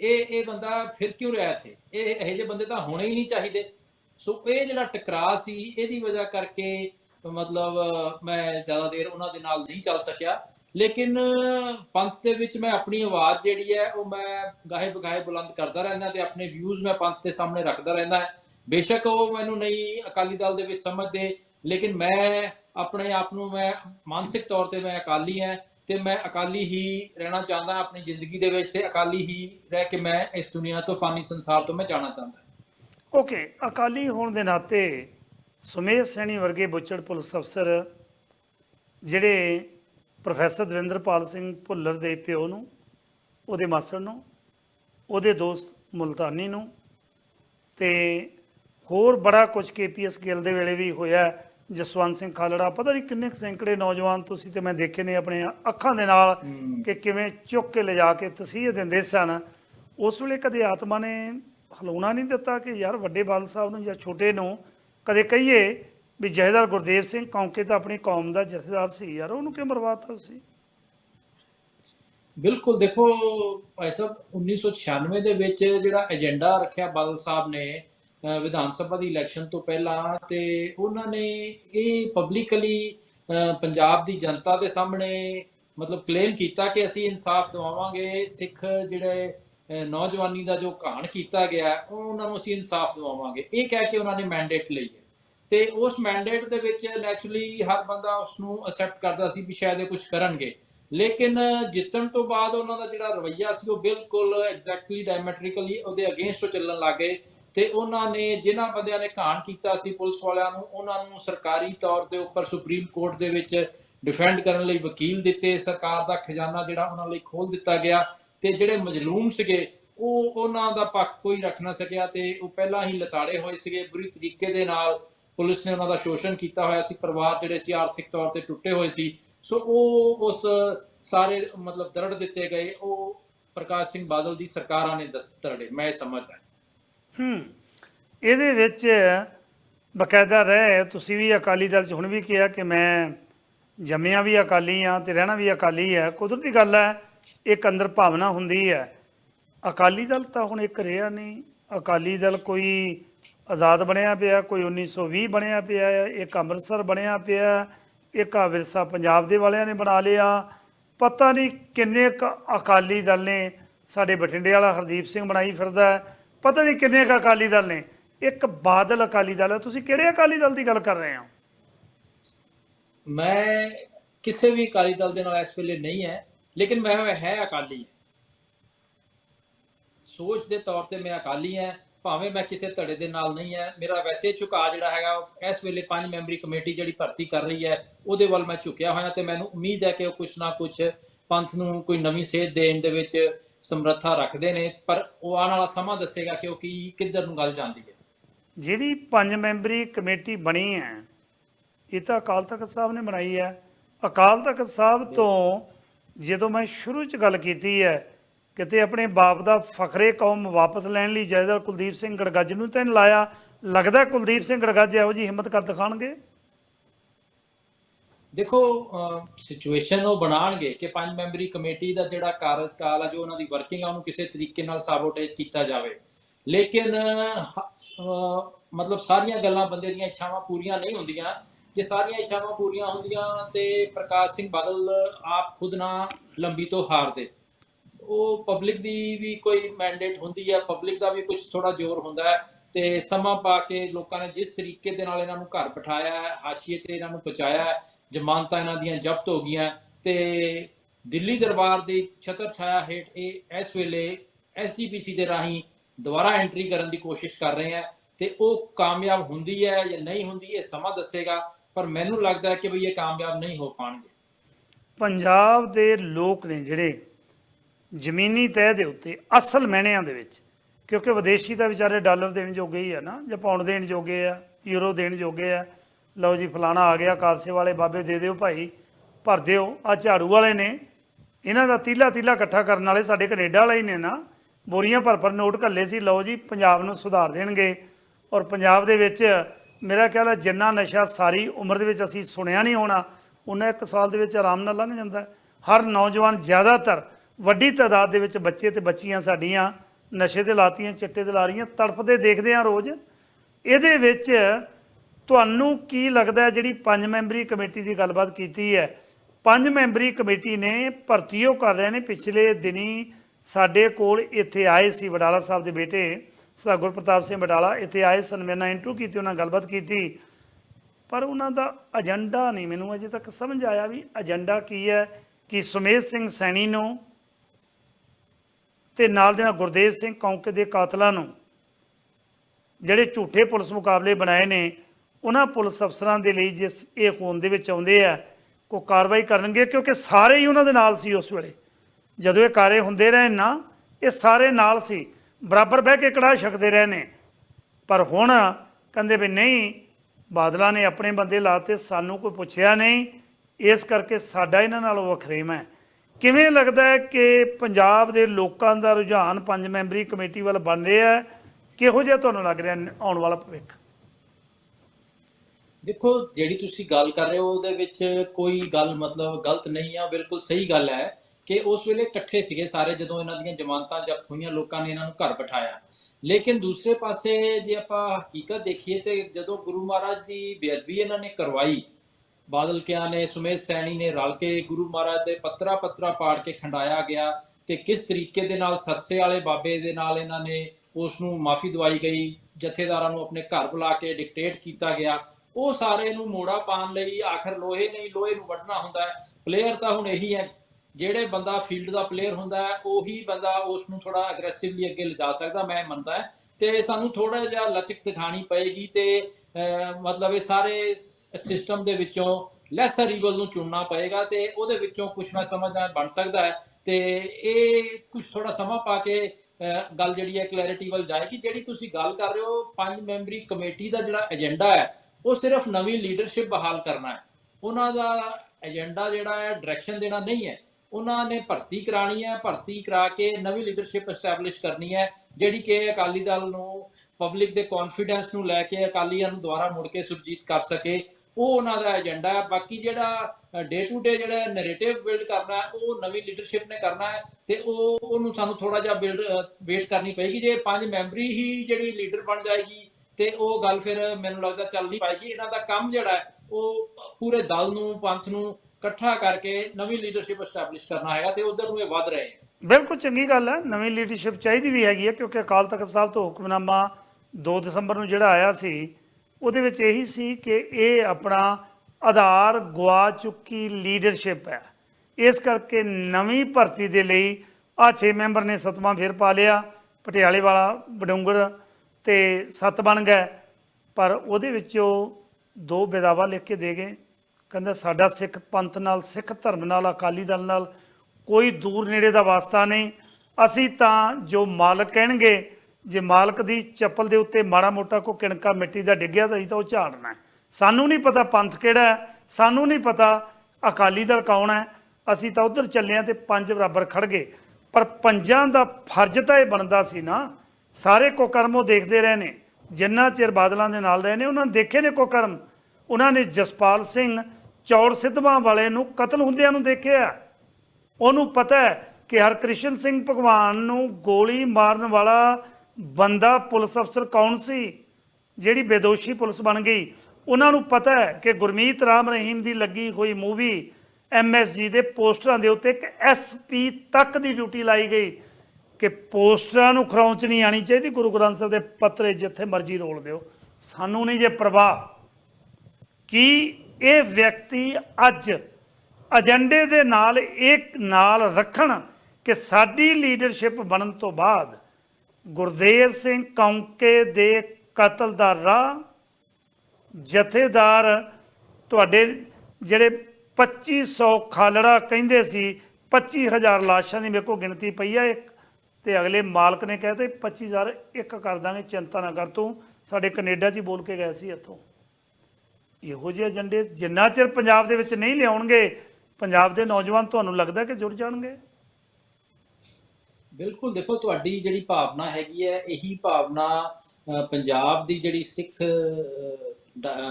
S2: ਇਹ ਇਹ ਬੰਦਾ ਫਿਰ ਕਿਉਂ ਰਿਹਾ ਇੱਥੇ? ਇਹ, ਇਹੋ ਜਿਹੇ ਬੰਦੇ ਤਾਂ ਹੋਣੇ ਹੀ ਨਹੀਂ ਚਾਹੀਦੇ। ਸੋ ਇਹ ਜਿਹੜਾ ਟਕਰਾਅ ਸੀ, ਇਹਦੀ ਵਜ੍ਹਾ ਕਰਕੇ ਮਤਲਬ ਮੈਂ ਜ਼ਿਆਦਾ ਦੇਰ ਉਹਨਾਂ ਦੇ ਨਾਲ ਨਹੀਂ ਚੱਲ ਸਕਿਆ। ਲੇਕਿਨ ਪੰਥ ਦੇ ਵਿੱਚ ਮੈਂ ਆਪਣੀ ਆਵਾਜ਼ ਜਿਹੜੀ ਹੈ, ਉਹ ਮੈਂ ਗਾਹੇ ਬਗਾਹੇ ਬੁਲੰਦ ਕਰਦਾ ਰਹਿੰਦਾ ਤੇ ਆਪਣੇ ਵਿਊਜ਼ ਮੈਂ ਪੰਥ ਦੇ ਸਾਹਮਣੇ ਰੱਖਦਾ ਰਹਿੰਦਾ ਬੇਸ਼ੱਕ ਉਹ ਮੈਨੂੰ ਨਹੀਂ ਅਕਾਲੀ ਦਲ ਦੇ ਵਿੱਚ ਸਮਝਦੇ, ਲੇਕਿਨ ਮੈਂ ਆਪਣੇ ਆਪ ਨੂੰ, ਮੈਂ ਮਾਨਸਿਕ ਤੌਰ ਤੇ ਮੈਂ ਅਕਾਲੀ ਹਾਂ। ਤੇ ਮੈਂ ਅਕਾਲੀ ਹੀ ਰਹਿਣਾ ਚਾਹੁੰਦਾ, ਆਪਣੀ ਜ਼ਿੰਦਗੀ ਦੇ ਵਿੱਚ ਤੇ ਅਕਾਲੀ ਹੀ ਰਹਿ ਕੇ ਮੈਂ ਇਸ ਦੁਨੀਆ ਤੋਂ ਫਾਨੀ ਸੰਸਾਰ ਤੋਂ ਮੈਂ ਜਾਣਾ ਚਾਹੁੰਦਾ।
S1: ਓਕੇ, ਅਕਾਲੀ ਹੋਣ ਦੇ ਨਾਤੇ ਸੁਮੇਸ਼ ਸੈਣੀ ਵਰਗੇ ਬੁੱਚੜ ਪੁਲਿਸ ਅਫਸਰ, ਜਿਹੜੇ ਪ੍ਰੋਫੈਸਰ ਦਵਿੰਦਰਪਾਲ ਸਿੰਘ ਭੁੱਲਰ ਦੇ ਪਿਓ ਨੂੰ, ਉਹਦੇ ਮਾਸੜ ਨੂੰ, ਉਹਦੇ ਦੋਸਤ ਮੁਲਤਾਨੀ ਨੂੰ ਤੇ ਹੋਰ ਬੜਾ ਕੁਝ ਕੇਪੀਐਸ ਗਿੱਲ ਦੇ ਵੇਲੇ ਵੀ ਹੋਇਆ। ਜਸਵੰਤ ਸਿੰਘ ਖਾਲੜਾ ਪਤਾ ਨਹੀਂ ਕਿੰਨੇ ਸੈਂਕੜੇ ਨੌਜਵਾਨ ਤੁਸੀਂ ਤੇ ਮੈਂ ਦੇਖੇ ਨੇ ਆਪਣੇ ਅੱਖਾਂ ਦੇ ਨਾਲ। ਕਿ ਕਿਵੇਂ ਚੁੱਕ ਕੇ ਲਿਜਾ ਕੇ ਤਸੀਹ ਦਿੰਦੇ ਸਨ। ਉਸ ਵੇਲੇ ਕਦੇ ਆਤਮਾ ਨੇ ਹਲਾਉਣਾ ਨਹੀਂ ਦਿੱਤਾ ਕਿ ਯਾਰ ਵੱਡੇ ਬਾਲ ਸਾਹਿਬ ਨੂੰ ਜਾਂ ਛੋਟੇ ਨੂੰ ਕਦੇ ਕਹੀਏ ਵੀ ਜਹੇਦਾਰ ਗੁਰਦੇਵ ਸਿੰਘ ਕੌਂਕੇ ਤਾਂ ਆਪਣੀ ਕੌਮ ਦਾ ਜਥੇਦਾਰ ਸੀ। ਯਾਰ ਉਹਨੂੰ ਕਿਉਂ ਮਰਵਾਤਾ ਸੀ
S2: ਬਿਲਕੁਲ ਦੇਖੋ ਭਾਈ ਸਾਹਿਬ 1996 ਦੇ ਵਿੱਚ ਜਿਹੜਾ ਏਜੰਡਾ ਰੱਖਿਆ ਬਾਦਲ ਸਾਹਿਬ ਨੇ ਵਿਧਾਨ ਸਭਾ ਦੀ ਇਲੈਕਸ਼ਨ ਤੋਂ ਪਹਿਲਾਂ ਤੇ ਉਹਨਾਂ ਨੇ ਇਹ ਪਬਲਿਕਲੀ ਪੰਜਾਬ ਦੀ ਜਨਤਾ ਦੇ ਸਾਹਮਣੇ ਮਤਲਬ ਕਲੇਮ ਕੀਤਾ ਕਿ ਅਸੀਂ ਇਨਸਾਫ ਦਿਵਾਵਾਂਗੇ, ਸਿੱਖ ਜਿਹੜੇ ਨੌਜਵਾਨੀ ਦਾ ਜੋ ਘਾਣ ਕੀਤਾ ਗਿਆ, ਉਹ ਉਹਨਾਂ ਨੂੰ ਅਸੀਂ ਇਨਸਾਫ ਦਿਵਾਵਾਂਗੇ। ਇਹ ਕਹਿ ਕੇ ਉਹਨਾਂ ਨੇ ਮੈਂਡੇਟ ਲਈ ਹੈ। ਤੇ ਉਸ ਮੈਂਡੇਟ ਦੇ ਵਿੱਚ ਨੈਚੁਰਲੀ ਹਰ ਬੰਦਾ ਉਸ ਨੂੰ ਅਸੈਪਟ ਕਰਦਾ ਸੀ ਵੀ ਸ਼ਾਇਦ ਇਹ ਕੁਝ ਕਰਨਗੇ। ਲੇਕਿਨ ਜਿੱਤਣ ਤੋਂ ਬਾਅਦ ਉਹਨਾਂ ਦਾ ਜਿਹੜਾ ਰਵੱਈਆ ਸੀ, ਉਹ ਬਿਲਕੁਲ ਐਗਜ਼ੈਕਟਲੀ ਡਾਇਮੈਟ੍ਰਿਕਲੀ ਉਹਦੇ ਅਗੇਂਸਟ ਉਹ ਚੱਲਣ ਲੱਗੇ ਤੇ ਉਹਨਾਂ ਨੇ, ਜਿਨ੍ਹਾਂ ਬੰਦਿਆਂ ਨੇ ਘਾਣ ਕੀਤਾ ਸੀ ਪੁਲਿਸ ਵਾਲਿਆਂ ਨੂੰ, ਉਹਨਾਂ ਨੂੰ ਸਰਕਾਰੀ ਤੌਰ ਦੇ ਉੱਪਰ ਸੁਪਰੀਮ ਕੋਰਟ ਦੇ ਵਿੱਚ ਡਿਫੈਂਡ ਕਰਨ ਲਈ ਵਕੀਲ ਦਿੱਤੇ, ਸਰਕਾਰ ਦਾ ਖਜ਼ਾਨਾ ਜਿਹੜਾ ਉਹਨਾਂ ਲਈ ਖੋਲ ਦਿੱਤਾ ਗਿਆ ਤੇ ਜਿਹੜੇ ਮਜ਼ਲੂਮ ਸੀਗੇ, ਉਹ ਉਹਨਾਂ ਦਾ ਪੱਖ ਕੋਈ ਰੱਖ ਨਾ ਸਕਿਆ ਤੇ ਉਹ ਪਹਿਲਾਂ ਹੀ ਲਤਾੜੇ ਹੋਏ ਸੀਗੇ। ਬੁਰੀ ਤਰੀਕੇ ਦੇ ਨਾਲ ਪੁਲਿਸ ਨੇ ਉਹਨਾਂ ਦਾ ਸ਼ੋਸ਼ਣ ਕੀਤਾ ਹੋਇਆ ਸੀ। ਪਰਿਵਾਰ ਜਿਹੜੇ ਸੀ, ਆਰਥਿਕ ਤੌਰ ਤੇ ਟੁੱਟੇ ਹੋਏ ਸੀ। ਸੋ ਉਹ ਉਸ ਸਾਰੇ ਮਤਲਬ ਦਰੜ ਦਿੱਤੇ ਗਏ। ਉਹ ਪ੍ਰਕਾਸ਼ ਸਿੰਘ ਬਾਦਲ ਦੀ ਸਰਕਾਰਾਂ ਨੇ ਦਰੜੇ ਮੈਂ ਇਹ ਸਮਝਦਾ।
S1: ਹੂੰ। ਇਹਦੇ ਵਿੱਚ ਬਕਾਇਦਾ ਰਹੇ, ਤੁਸੀਂ ਵੀ ਅਕਾਲੀ ਦਲ ਚ ਹੁਣ ਵੀ ਕਿਹਾ ਕਿ ਮੈਂ ਜੰਮਿਆ ਵੀ ਅਕਾਲੀ ਆ ਤੇ ਰਹਿਣਾ ਵੀ ਅਕਾਲੀ ਹੈ। ਕੁਦਰਤੀ ਗੱਲ ਹੈ, ਇੱਕ ਅੰਦਰ ਭਾਵਨਾ ਹੁੰਦੀ ਹੈ। ਅਕਾਲੀ ਦਲ ਤਾਂ ਹੁਣ ਇੱਕ ਰਿਹਾ ਨਹੀਂ। ਅਕਾਲੀ ਦਲ ਕੋਈ ਆਜ਼ਾਦ ਬਣਿਆ ਪਿਆ, ਕੋਈ 1920 ਬਣਿਆ ਪਿਆ ਇੱਕ ਅੰਮ੍ਰਿਤਸਰ ਬਣਿਆ ਪਿਆ ਇੱਕ ਆ ਵਿਰਸਾ ਪੰਜਾਬ ਦੇ ਵਾਲਿਆਂ ਨੇ ਬਣਾ ਲਿਆ। ਪਤਾ ਨਹੀਂ ਕਿੰਨੇ ਕੁ ਅਕਾਲੀ ਦਲ ਨੇ ਸਾਡੇ ਬਠਿੰਡੇ ਵਾਲਾ ਹਰਦੀਪ ਸਿੰਘ ਬਣਾਈ ਫਿਰਦਾ ਹੈ। ਪਤਾ ਨਹੀਂ ਕਿੰਨੇ ਕੁ ਅਕਾਲੀ ਦਲ ਨੇ। ਇੱਕ ਬਾਦਲ ਅਕਾਲੀ ਦਲ ਹੈ। ਤੁਸੀਂ ਕਿਹੜੇ ਅਕਾਲੀ ਦਲ ਦੀ ਗੱਲ ਕਰ ਰਹੇ ਹੋ?
S2: ਮੈਂ ਕਿਸੇ ਵੀ ਅਕਾਲੀ ਦਲ ਦੇ ਨਾਲ ਇਸ ਵੇਲੇ ਨਹੀਂ ਹੈ, ਲੇਕਿਨ ਮੈਂ ਹੈ ਅਕਾਲੀ। ਸੋਚ ਦੇ ਤੌਰ ਤੇ ਮੈਂ ਅਕਾਲੀ ਹਾਂ। ਭਾਵੇਂ ਮੈਂ ਕਿਸੇ ਧੜੇ ਦੇ ਨਾਲ ਨਹੀਂ ਹੈ। ਮੇਰਾ ਵੈਸੇ ਝੁਕਾਅ ਜਿਹੜਾ ਹੈਗਾ, ਇਸ ਵੇਲੇ ਪੰਜ ਮੈਂਬਰੀ ਕਮੇਟੀ ਜਿਹੜੀ ਭਰਤੀ ਕਰ ਰਹੀ ਹੈ, ਉਹਦੇ ਵੱਲ ਮੈਂ ਝੁਕਿਆ ਹੋਇਆ ਤੇ ਮੈਨੂੰ ਉਮੀਦ ਹੈ ਕਿ ਉਹ ਕੁਛ ਨਾ ਕੁਛ ਪੰਥ ਨੂੰ ਕੋਈ ਨਵੀਂ ਸੇਧ ਦੇਣ ਦੇ ਵਿੱਚ ਸਮਰੱਥਾ ਰੱਖਦੇ ਨੇ ਪਰ ਉਹ ਆਉਣ ਵਾਲਾ ਸਮਾਂ ਦੱਸੇਗਾ ਕਿ ਉਹ ਕੀ ਕਿੱਧਰ ਨੂੰ ਗੱਲ ਜਾਂਦੀ ਹੈ।
S1: ਜਿਹੜੀ ਪੰਜ ਮੈਂਬਰੀ ਕਮੇਟੀ ਬਣੀ ਹੈ ਇਹ ਤਾਂ ਅਕਾਲ ਤਖਤ ਸਾਹਿਬ ਨੇ ਬਣਾਈ ਹੈ। ਅਕਾਲ ਤਖਤ ਸਾਹਿਬ ਤੋਂ ਜਦੋਂ ਮੈਂ ਸ਼ੁਰੂ ਚ ਗੱਲ ਕੀਤੀ ਹੈ ਕਿਤੇ ਆਪਣੇ ਬਾਪ ਦਾ ਫਖਰੇ ਕੌਮ ਵਾਪਸ ਲੈਣ ਲਈ ਜੈਦਰ ਕੁਲਦੀਪ ਸਿੰਘ ਗੜਗੱਜ ਨੂੰ ਤਾਂ ਲਾਇਆ ਲੱਗਦਾ ਕੁਲਦੀਪ ਸਿੰਘ ਗੜਗੱਜ ਇਹੋ ਜੀ ਹਿੰਮਤ ਕਰ ਦਿਖਾਣਗੇ
S2: ਦੇਖੋ ਸਿਚੁਏਸ਼ਨ ਉਹ ਬਣਾਣਗੇ ਕਿ ਪੰਜ ਮੈਂਬਰੀ ਕਮੇਟੀ ਦਾ ਜਿਹੜਾ ਕਾਰਜਕਾਲ ਹੈ ਜੋ ਉਹਨਾਂ ਦੀ ਵਰਕਿੰਗ ਆ, ਉਹਨੂੰ ਕਿਸੇ ਤਰੀਕੇ ਨਾਲ ਸਾਬੋਟੇਜ ਕੀਤਾ ਜਾਵੇ। ਲੇਕਿਨ ਮਤਲਬ ਸਾਰੀਆਂ ਗੱਲਾਂ ਬੰਦੇ ਦੀਆਂ ਇੱਛਾਵਾਂ ਪੂਰੀਆਂ ਨਹੀਂ ਹੁੰਦੀਆਂ। ਜੇ ਸਾਰੀਆਂ ਇੱਛਾਵਾਂ ਪੂਰੀਆਂ ਹੁੰਦੀਆਂ ਤੇ ਪ੍ਰਕਾਸ਼ ਸਿੰਘ ਬਾਦਲ ਆਪ ਖੁਦ ਨਾ ਲੰਬੀ ਤੋਂ ਹਾਰਦੇ ਉਹ ਪਬਲਿਕ ਦੀ ਵੀ ਕੋਈ ਮੈਂਡੇਟ ਹੁੰਦੀ ਹੈ ਪਬਲਿਕ ਦਾ ਵੀ ਕੁਝ ਥੋੜਾ ਜ਼ੋਰ ਹੁੰਦਾ ਹੈ ਤੇ ਸਮਾਂ ਪਾ ਕੇ ਲੋਕਾਂ ਨੇ ਜਿਸ ਤਰੀਕੇ ਦੇ ਨਾਲ ਇਹਨਾਂ ਨੂੰ ਘਰ ਬਿਠਾਇਆ ਹੈ, ਹਾਸ਼ੀਏ ਤੇ ਇਹਨਾਂ ਨੂੰ ਪਹੁੰਚਾਇਆ ਹੈ ਜ਼ਮਾਨਤਾਂ ਇਹਨਾਂ ਦੀਆਂ ਜ਼ਬਤ ਹੋ ਗਈਆਂ ਤੇ ਦਿੱਲੀ ਦਰਬਾਰ ਦੀ ਛਤਰ ਛਾਇਆ ਹੇਠ ਇਹ ਇਸ ਵੇਲੇ ਐਸਜੀਪੀਸੀ ਦੇ ਰਾਹੀਂ ਦੁਬਾਰਾ ਐਂਟਰੀ ਕਰਨ ਦੀ ਕੋਸ਼ਿਸ਼ ਕਰ ਰਹੇ ਹੈ ਤੇ ਉਹ ਕਾਮਯਾਬ ਹੁੰਦੀ ਹੈ ਜਾਂ ਨਹੀਂ ਹੁੰਦੀ ਇਹ ਸਮਾਂ ਦੱਸੇਗਾ, ਪਰ ਮੈਨੂੰ ਲੱਗਦਾ ਹੈ ਕਿ ਵੀ ਇਹ ਕਾਮਯਾਬ ਨਹੀਂ ਹੋ ਪਾਣਗੇ।
S1: ਪੰਜਾਬ ਦੇ ਲੋਕ ਨੇ ਜਿਹੜੇ ਜ਼ਮੀਨੀ ਤਹਿ ਦੇ ਉੱਤੇ ਅਸਲ ਮਹਿਣਿਆਂ ਦੇ ਵਿੱਚ, ਕਿਉਂਕਿ ਵਿਦੇਸ਼ੀ ਤਾਂ ਵਿਚਾਰੇ ਡਾਲਰ ਦੇਣ ਜੋਗੇ ਹੀ ਆ ਨਾ, ਜਾਂ ਪਾਉਂਡ ਦੇਣ ਜੋਗੇ ਆ ਯੂਰੋ ਦੇਣ ਜੋਗੇ ਆ ਲਓ ਜੀ, ਫਲਾਣਾ ਆ ਗਿਆ, ਕਾਲਸੇ ਵਾਲੇ ਬਾਬੇ ਦੇ ਦਿਓ ਭਾਈ, ਭਰ ਦਿਓ। ਆ ਝਾੜੂ ਵਾਲੇ ਨੇ। ਇਹਨਾਂ ਦਾ ਤੀਲਾ ਤੀਲਾ ਇਕੱਠਾ ਕਰਨ ਵਾਲੇ ਸਾਡੇ ਕੈਨੇਡਾ ਵਾਲੇ ਹੀ ਨੇ ਨਾ। ਬੋਰੀਆਂ ਭਰ ਭਰ ਨੋਟ ਘੱਲੇ ਸੀ, ਲਓ ਜੀ, ਪੰਜਾਬ ਨੂੰ ਸੁਧਾਰ ਦੇਣਗੇ। ਔਰ ਪੰਜਾਬ ਦੇ ਵਿੱਚ ਮੇਰਾ ਖਿਆਲ ਹੈ ਜਿੰਨਾ ਨਸ਼ਾ ਸਾਰੀ ਉਮਰ ਦੇ ਵਿੱਚ ਅਸੀਂ ਸੁਣਿਆ ਨਹੀਂ ਹੋਣਾ ਉਹਨਾਂ ਇੱਕ ਸਾਲ ਦੇ ਵਿੱਚ ਆਰਾਮ ਨਾਲ ਲੰਘ ਜਾਂਦਾ। ਹਰ ਨੌਜਵਾਨ ਜ਼ਿਆਦਾਤਰ ਵੱਡੀ ਤਾਦਾਦ ਦੇ ਵਿੱਚ ਬੱਚੇ ਤੇ ਬੱਚੀਆਂ ਸਾਡੀਆਂ ਨਸ਼ੇ ਤੇ ਲਾਤੀਆਂ, ਚਿੱਟੇ ਤੇ ਲਾ ਰਹੀਆਂ, ਤੜਫਦੇ ਦੇਖਦੇ ਆ ਰੋਜ਼। ਇਹਦੇ ਵਿੱਚ ਤੁਹਾਨੂੰ ਕੀ ਲੱਗਦਾ ਜਿਹੜੀ ਪੰਜ ਮੈਂਬਰੀ ਕਮੇਟੀ ਦੀ ਗੱਲਬਾਤ ਕੀਤੀ ਹੈ? ਪੰਜ ਮੈਂਬਰੀ ਕਮੇਟੀ ਨੇ ਭਰਤੀ ਉਹ ਕਰ ਰਹੇ ਨੇ। ਪਿਛਲੇ ਦਿਨੀ ਸਾਡੇ ਕੋਲ ਇੱਥੇ ਆਏ ਸੀ ਵਡਾਲਾ ਸਾਹਿਬ ਦੇ ਬੇਟੇ ਸਰਦਾਰ ਗੁਰਪ੍ਰਤਾਪ ਸਿੰਘ ਵਡਾਲਾ। ਇੱਥੇ ਆਏ ਸਨ ਮੇਰੇ ਨਾਲ ਇੰਟਰਵਿਊ ਕੀਤੀ, ਉਹਨਾਂ ਨਾਲ ਗੱਲਬਾਤ ਕੀਤੀ। ਪਰ ਉਹਨਾਂ ਦਾ ਏਜੰਡਾ ਨਹੀਂ ਮੈਨੂੰ ਅਜੇ ਤੱਕ ਸਮਝ ਆਇਆ ਵੀ ਏਜੰਡਾ ਕੀ ਹੈ, ਕਿ ਸੁਮੇਧ ਸਿੰਘ ਸੈਣੀ ਨੂੰ ਤੇ ਨਾਲ ਦੇ ਨਾਲ ਗੁਰਦੇਵ ਸਿੰਘ ਕੌਂਕੇ ਦੇ ਕਾਤਲਾਂ ਨੂੰ, ਜਿਹੜੇ ਝੂਠੇ ਪੁਲਿਸ ਮੁਕਾਬਲੇ ਬਣਾਏ ਨੇ ਉਹਨਾਂ ਪੁਲਿਸ ਅਫਸਰਾਂ ਦੇ ਲਈ ਜਿਸ ਇਹ ਖੂਨ ਦੇ ਵਿੱਚ ਆਉਂਦੇ ਆ ਕੋ ਕਾਰਵਾਈ ਕਰਨਗੇ ਕਿਉਂਕਿ ਸਾਰੇ ਹੀ ਉਹਨਾਂ ਦੇ ਨਾਲ ਸੀ ਉਸ ਵੇਲੇ। ਜਦੋਂ ਇਹ ਕਾਰੇ ਹੁੰਦੇ ਰਹੇ ਨਾ, ਇਹ ਸਾਰੇ ਨਾਲ ਸੀ। ਬਰਾਬਰ ਬਹਿ ਕੇ ਕੜਾ ਛਕਦੇ ਰਹੇ ਨੇ। ਪਰ ਹੁਣ ਕਹਿੰਦੇ ਵੀ ਨਹੀਂ, ਬਾਦਲਾਂ ਨੇ ਆਪਣੇ ਬੰਦੇ ਲਾਤੇ, ਸਾਨੂੰ ਕੋਈ ਪੁੱਛਿਆ ਨਹੀਂ। ਇਸ ਕਰਕੇ ਸਾਡਾ ਇਹਨਾਂ ਨਾਲ ਵਖਰੇਮ ਹੈ। ਕਿਵੇਂ ਲੱਗਦਾ ਹੈ ਕਿ ਪੰਜਾਬ ਦੇ ਲੋਕਾਂ ਦਾ ਰੁਝਾਨ ਪੰਜ ਮੈਂਬਰੀ ਕਮੇਟੀ ਵੱਲ ਬਣ ਰਿਹਾ ਹੈ? ਕਿਹੋ ਜਿਹਾ ਤੁਹਾਨੂੰ ਲੱਗ ਰਿਹਾ ਆਉਣ ਵਾਲਾ ਭਵਿੱਖ?
S2: ਦੇਖੋ, ਜਿਹੜੀ ਤੁਸੀਂ ਗੱਲ ਕਰ ਰਹੇ ਹੋ, ਉਹਦੇ ਵਿੱਚ ਕੋਈ ਗੱਲ ਮਤਲਬ ਗਲਤ ਨਹੀਂ ਆ, ਬਿਲਕੁਲ ਸਹੀ ਗੱਲ ਹੈ ਕਿ ਉਸ ਵੇਲੇ ਇਕੱਠੇ ਸੀਗੇ ਸਾਰੇ, ਜਦੋਂ ਇਹਨਾਂ ਦੀਆਂ ਜ਼ਮਾਨਤਾਂ ਜ਼ਬਤ ਹੋਈਆਂ, ਲੋਕਾਂ ਨੇ ਇਹਨਾਂ ਨੂੰ ਘਰ ਬਿਠਾਇਆ। ਲੇਕਿਨ ਦੂਸਰੇ ਪਾਸੇ ਜੇ ਆਪਾਂ ਹਕੀਕਤ ਦੇਖੀਏ ਤੇ ਜਦੋਂ ਗੁਰੂ ਮਹਾਰਾਜ ਦੀ ਬੇਅਦਬੀ ਇਹਨਾਂ ਨੇ ਕਰਵਾਈ, ਬਾਦਲ ਕਿਆਂ ਨੇ, ਸੁਮੇਧ ਸੈਣੀ ਨੇ ਰਲ ਕੇ ਗੁਰੂ ਮਹਾਰਾਜ ਦੇ ਪੱਤਰਾ ਪੱਤਰਾ ਪਾੜ ਕੇ ਖੰਡਾਇਆ ਗਿਆ ਤੇ ਕਿਸ ਤਰੀਕੇ ਦੇ ਨਾਲ ਸਰਸੇ ਵਾਲੇ ਬਾਬੇ ਦੇ ਨਾਲ ਇਹਨਾਂ ਨੇ ਉਸ ਨੂੰ ਮਾਫੀ ਦਵਾਈ ਗਈ, ਜਥੇਦਾਰਾਂ ਨੂੰ ਆਪਣੇ ਘਰ ਬੁਲਾ ਕੇ ਡਿਕਟੇਟ ਕੀਤਾ ਗਿਆ ਉਹ ਸਾਰੇ ਨੂੰ ਮੋੜਾ ਪਾਉਣ ਲਈ ਆਖਰ ਲੋਹੇ ਨਹੀਂ, ਲੋਹੇ ਨੂੰ ਵੱਢਣਾ ਹੁੰਦਾ ਹੈ। ਪਲੇਅਰ ਤਾਂ ਹੁਣ ਇਹੀ ਹੈ, ਜਿਹੜੇ ਬੰਦਾ ਫੀਲਡ ਦਾ ਪਲੇਅਰ ਹੁੰਦਾ ਹੈ, ਉਹੀ ਬੰਦਾ ਉਸ ਨੂੰ ਥੋੜਾ ਅਗਰੈਸਿਵਲੀ ਅੱਗੇ ਲਿਜਾ ਸਕਦਾ, ਮੈਂ ਮੰਨਦਾ ਹੈ। ਤੇ ਸਾਨੂੰ ਥੋੜਾ ਜਿਹਾ ਲਚਕ ਦਿਖਾਣੀ ਪਏਗੀ ਤੇ ਮਤਲਬ ਇਹ ਸਾਰੇ ਸਿਸਟਮ ਦੇ ਵਿੱਚੋਂ ਲੈਸਰ ਈਵਲ ਨੂੰ ਚੁਣਨਾ ਪਏਗਾ ਤੇ ਉਹਦੇ ਵਿੱਚੋਂ ਕੁਝ ਮੈਂ ਸਮਝਦਾ ਬਣ ਸਕਦਾ ਹੈ। ਤੇ ਇਹ ਕੁਝ ਥੋੜਾ ਸਮਾਂ ਪਾ ਕੇ ਗੱਲ ਜਿਹੜੀ ਹੈ ਕਲੈਰਿਟੀ ਵੱਲ ਜਾਏਗੀ। ਜਿਹੜੀ ਤੁਸੀਂ ਗੱਲ ਕਰ ਰਹੇ ਹੋ, ਪੰਜ ਮੈਂਬਰੀ ਕਮੇਟੀ ਦਾ ਜਿਹੜਾ ਏਜੰਡਾ ਹੈ ਉਹ ਸਿਰਫ ਨਵੀਂ ਲੀਡਰਸ਼ਿਪ ਬਹਾਲ ਕਰਨਾ ਹੈ। ਉਹਨਾਂ ਦਾ ਏਜੰਡਾ ਜਿਹੜਾ ਹੈ ਡਾਇਰੈਕਸ਼ਨ ਦੇਣਾ ਨਹੀਂ ਹੈ। ਉਹਨਾਂ ਨੇ ਭਰਤੀ ਕਰਾਣੀ ਹੈ, ਭਰਤੀ ਕਰਾ ਕੇ ਨਵੀਂ ਲੀਡਰਸ਼ਿਪ ਐਸਟੈਬਲਿਸ਼ ਕਰਨੀ ਹੈ, ਜਿਹੜੀ ਕਿ ਅਕਾਲੀ ਦਲ ਨੂੰ ਪਬਲਿਕ ਦੇ ਕੌਨਫੀਡੈਂਸ ਨੂੰ ਲੈ ਕੇ ਅਕਾਲੀਆਂ ਨੂੰ ਦੁਬਾਰਾ ਮੁੜ ਕੇ ਸੁਰਜੀਤ ਕਰ ਸਕੇ। ਉਹ ਉਹਨਾਂ ਦਾ ਏਜੰਡਾ ਹੈ। ਬਾਕੀ ਜਿਹੜਾ ਡੇ ਟੂ ਡੇ ਜਿਹੜਾ ਨੈਰੇਟਿਵ ਬਿਲਡ ਕਰਨਾ ਹੈ, ਉਹ ਨਵੀਂ ਲੀਡਰਸ਼ਿਪ ਨੇ ਕਰਨਾ ਹੈ ਤੇ ਉਹ, ਉਹਨੂੰ ਸਾਨੂੰ ਥੋੜਾ ਜਿਹਾ ਬਿਲਡ ਵੇਟ ਕਰਨੀ ਪਏਗੀ। ਜੇ ਪੰਜ ਮੈਂਬਰੀ ਹੀ ਜਿਹੜੀ ਲੀਡਰ ਬਣ ਜਾਏਗੀ ਤੇ ਉਹ ਗੱਲ ਫਿਰ ਮੈਨੂੰ ਲੱਗਦਾ ਚੱਲ ਨਹੀਂ ਪਾਏਗੀ। ਇਹਨਾਂ ਦਾ ਕੰਮ ਜਿਹੜਾ ਉਹ ਪੂਰੇ ਦਲ ਨੂੰ, ਪੰਥ ਨੂੰ ਇਕੱਠਾ ਕਰਕੇ ਨਵੀਂ ਲੀਡਰਸ਼ਿਪ ਐਸਟੈਬਲਿਸ਼ ਕਰਨਾ ਹੈਗਾ ਤੇ ਉਧਰ ਨੂੰ ਇਹ ਵੱਧ ਰਹੇ ਹੈ
S1: ਬਿਲਕੁਲ ਚੰਗੀ ਗੱਲ ਹੈ। ਨਵੀਂ ਲੀਡਰਸ਼ਿਪ ਚਾਹੀਦੀ ਵੀ ਹੈਗੀ ਹੈ ਕਿਉਂਕਿ ਅਕਾਲ ਤਖਤ ਸਾਹਿਬ ਤੋਂ ਹੁਕਮਨਾਮਾ 2 ਦਸੰਬਰ ਨੂੰ ਜਿਹੜਾ ਆਇਆ ਸੀ, ਉਹਦੇ ਵਿੱਚ ਇਹੀ ਸੀ ਕਿ ਇਹ ਆਪਣਾ ਆਧਾਰ ਗਵਾ ਚੁੱਕੀ ਲੀਡਰਸ਼ਿਪ ਹੈ। ਇਸ ਕਰਕੇ ਨਵੀਂ ਭਰਤੀ ਦੇ ਲਈ ਆ 6 ਮੈਂਬਰ ਨੇ ਸਤਵਾਂ ਫੇਰ ਪਾ ਲਿਆ। ਪਟਿਆਲੇ ਵਾਲਾ ਬਡੂੰਗਰ ਤੇ ਸੱਤ ਬਣ ਗਏ, ਪਰ ਉਹਦੇ ਵਿੱਚੋਂ ਦੋ ਬੇਦਾਵਾ ਲਿਖ ਕੇ ਦੇ ਗਏ। ਕਹਿੰਦਾ, ਸਾਡਾ ਸਿੱਖ ਪੰਥ ਨਾਲ, ਸਿੱਖ ਧਰਮ ਨਾਲ, ਅਕਾਲੀ ਦਲ ਨਾਲ ਕੋਈ ਦੂਰ ਨੇੜੇ ਦਾ ਵਾਸਤਾ ਨਹੀਂ। ਅਸੀਂ ਤਾਂ ਜੋ ਮਾਲਕ ਕਹਿਣਗੇ, ਜੇ ਮਾਲਕ ਦੀ ਚੱਪਲ ਦੇ ਉੱਤੇ ਮਾੜਾ ਮੋਟਾ ਕੋ ਕਿਣਕਾ ਮਿੱਟੀ ਦਾ ਡਿੱਗਿਆ ਤਾਂ ਅਸੀਂ ਤਾਂ ਉਹ ਝਾੜਨਾ ਸਾਨੂੰ ਨਹੀਂ ਪਤਾ ਪੰਥ ਕਿਹੜਾ ਹੈ, ਸਾਨੂੰ ਨਹੀਂ ਪਤਾ ਅਕਾਲੀ ਦਲ ਕੌਣ ਹੈ। ਅਸੀਂ ਤਾਂ ਉਧਰ ਚੱਲੇ ਹਾਂ ਤੇ ਪੰਜ ਬਰਾਬਰ ਖੜ ਗਏ। ਪਰ ਪੰਜਾਂ ਦਾ ਫਰਜ਼ ਤਾਂ ਇਹ ਬਣਦਾ ਸੀ ਨਾ ਸਾਰੇ ਕੁਕਰਮ ਉਹ ਦੇਖਦੇ ਰਹੇ ਨੇ। ਜਿੰਨਾ ਚਿਰ ਬਾਦਲਾਂ ਦੇ ਨਾਲ ਰਹੇ ਨੇ, ਉਹਨਾਂ ਨੇ ਦੇਖੇ ਨੇ ਕੁਕਰਮ। ਉਹਨਾਂ ਨੇ ਜਸਪਾਲ ਸਿੰਘ ਚੌੜ ਸਿੱਧਵਾਂ ਵਾਲੇ ਨੂੰ ਕਤਲ ਹੁੰਦਿਆਂ ਨੂੰ ਦੇਖਿਆ। ਉਹਨੂੰ ਪਤਾ ਹੈ ਕਿ ਹਰਕ੍ਰਿਸ਼ਨ ਸਿੰਘ ਭਗਵਾਨ ਨੂੰ ਗੋਲੀ ਮਾਰਨ ਵਾਲਾ ਬੰਦਾ ਪੁਲਿਸ ਅਫਸਰ ਕੌਣ ਸੀ, ਜਿਹੜੀ ਬੇਦੋਸ਼ੀ ਪੁਲਿਸ ਬਣ ਗਈ। ਉਹਨਾਂ ਨੂੰ ਪਤਾ ਹੈ ਕਿ ਗੁਰਮੀਤ ਰਾਮ ਰਹੀਮ ਦੀ ਲੱਗੀ ਹੋਈ ਮੂਵੀ ਐਮਐਸਜੀ ਦੇ ਪੋਸਟਰਾਂ ਦੇ ਉੱਤੇ ਇੱਕ ਐਸਪੀ ਤੱਕ ਦੀ ਡਿਊਟੀ ਲਾਈ ਗਈ। ਕਿ ਪੋਸਟਰਾਂ ਨੂੰ ਖਰੌਂਚ ਨਹੀਂ ਆਣੀ ਚਾਹੀਦੀ, ਗੁਰੂ ਗ੍ਰੰਥ ਸਾਹਿਬ ਦੇ ਪੱਤਰੇ ਜਿੱਥੇ ਮਰਜ਼ੀ ਰੋਲ ਦਿਓ। ਸਾਨੂੰ ਨਹੀਂ ਜੇ ਪ੍ਰਵਾਹ ਕਿ ਇਹ ਵਿਅਕਤੀ ਅੱਜ ਏਜੰਡੇ ਦੇ ਨਾਲ ਇੱਕ ਨਾਲ ਰੱਖਣ ਕਿ ਸਾਡੀ ਲੀਡਰਸ਼ਿਪ ਬਣਨ ਤੋਂ ਬਾਅਦ ਗੁਰਦੇਵ ਸਿੰਘ ਕੌਂਕੇ ਦੇ ਕਤਲ ਦਾ ਰਾਹ ਜਥੇਦਾਰ ਤੁਹਾਡੇ ਜਿਹੜੇ 2500 ਖਾਲੜਾ ਕਹਿੰਦੇ ਸੀ 25000 ਲਾਸ਼ਾਂ ਦੀ ਮੇਰੇ ਕੋਲ ਗਿਣਤੀ ਪਈ ਆ, ਇੱਕ ਤੇ ਅਗਲੇ ਮਾਲਕ ਨੇ ਕਹਤੇ 25000 ਇੱਕ ਕਰ ਦਾਂਗੇ ਚਿੰਤਾ ਨਾ ਕਰ ਤੂੰ। ਸਾਡੇ ਕੈਨੇਡਾ 'ਚ ਹੀ ਬੋਲ ਕੇ ਗਏ ਸੀ ਇੱਥੋਂ। ਇਹੋ ਜਿਹੇ ਏਜੰਡੇ ਜਿੰਨਾ ਚਿਰ ਪੰਜਾਬ ਦੇ ਵਿੱਚ ਨਹੀਂ ਲਿਆਉਣਗੇ ਪੰਜਾਬ ਦੇ ਨੌਜਵਾਨ ਤੁਹਾਨੂੰ ਲੱਗਦਾ ਕਿ ਜੁੜ ਜਾਣਗੇ?
S2: ਬਿਲਕੁਲ ਦੇਖੋ ਤੁਹਾਡੀ ਜਿਹੜੀ ਭਾਵਨਾ ਹੈਗੀ ਹੈ ਇਹੀ ਭਾਵਨਾ ਪੰਜਾਬ ਦੀ ਜਿਹੜੀ ਸਿੱਖ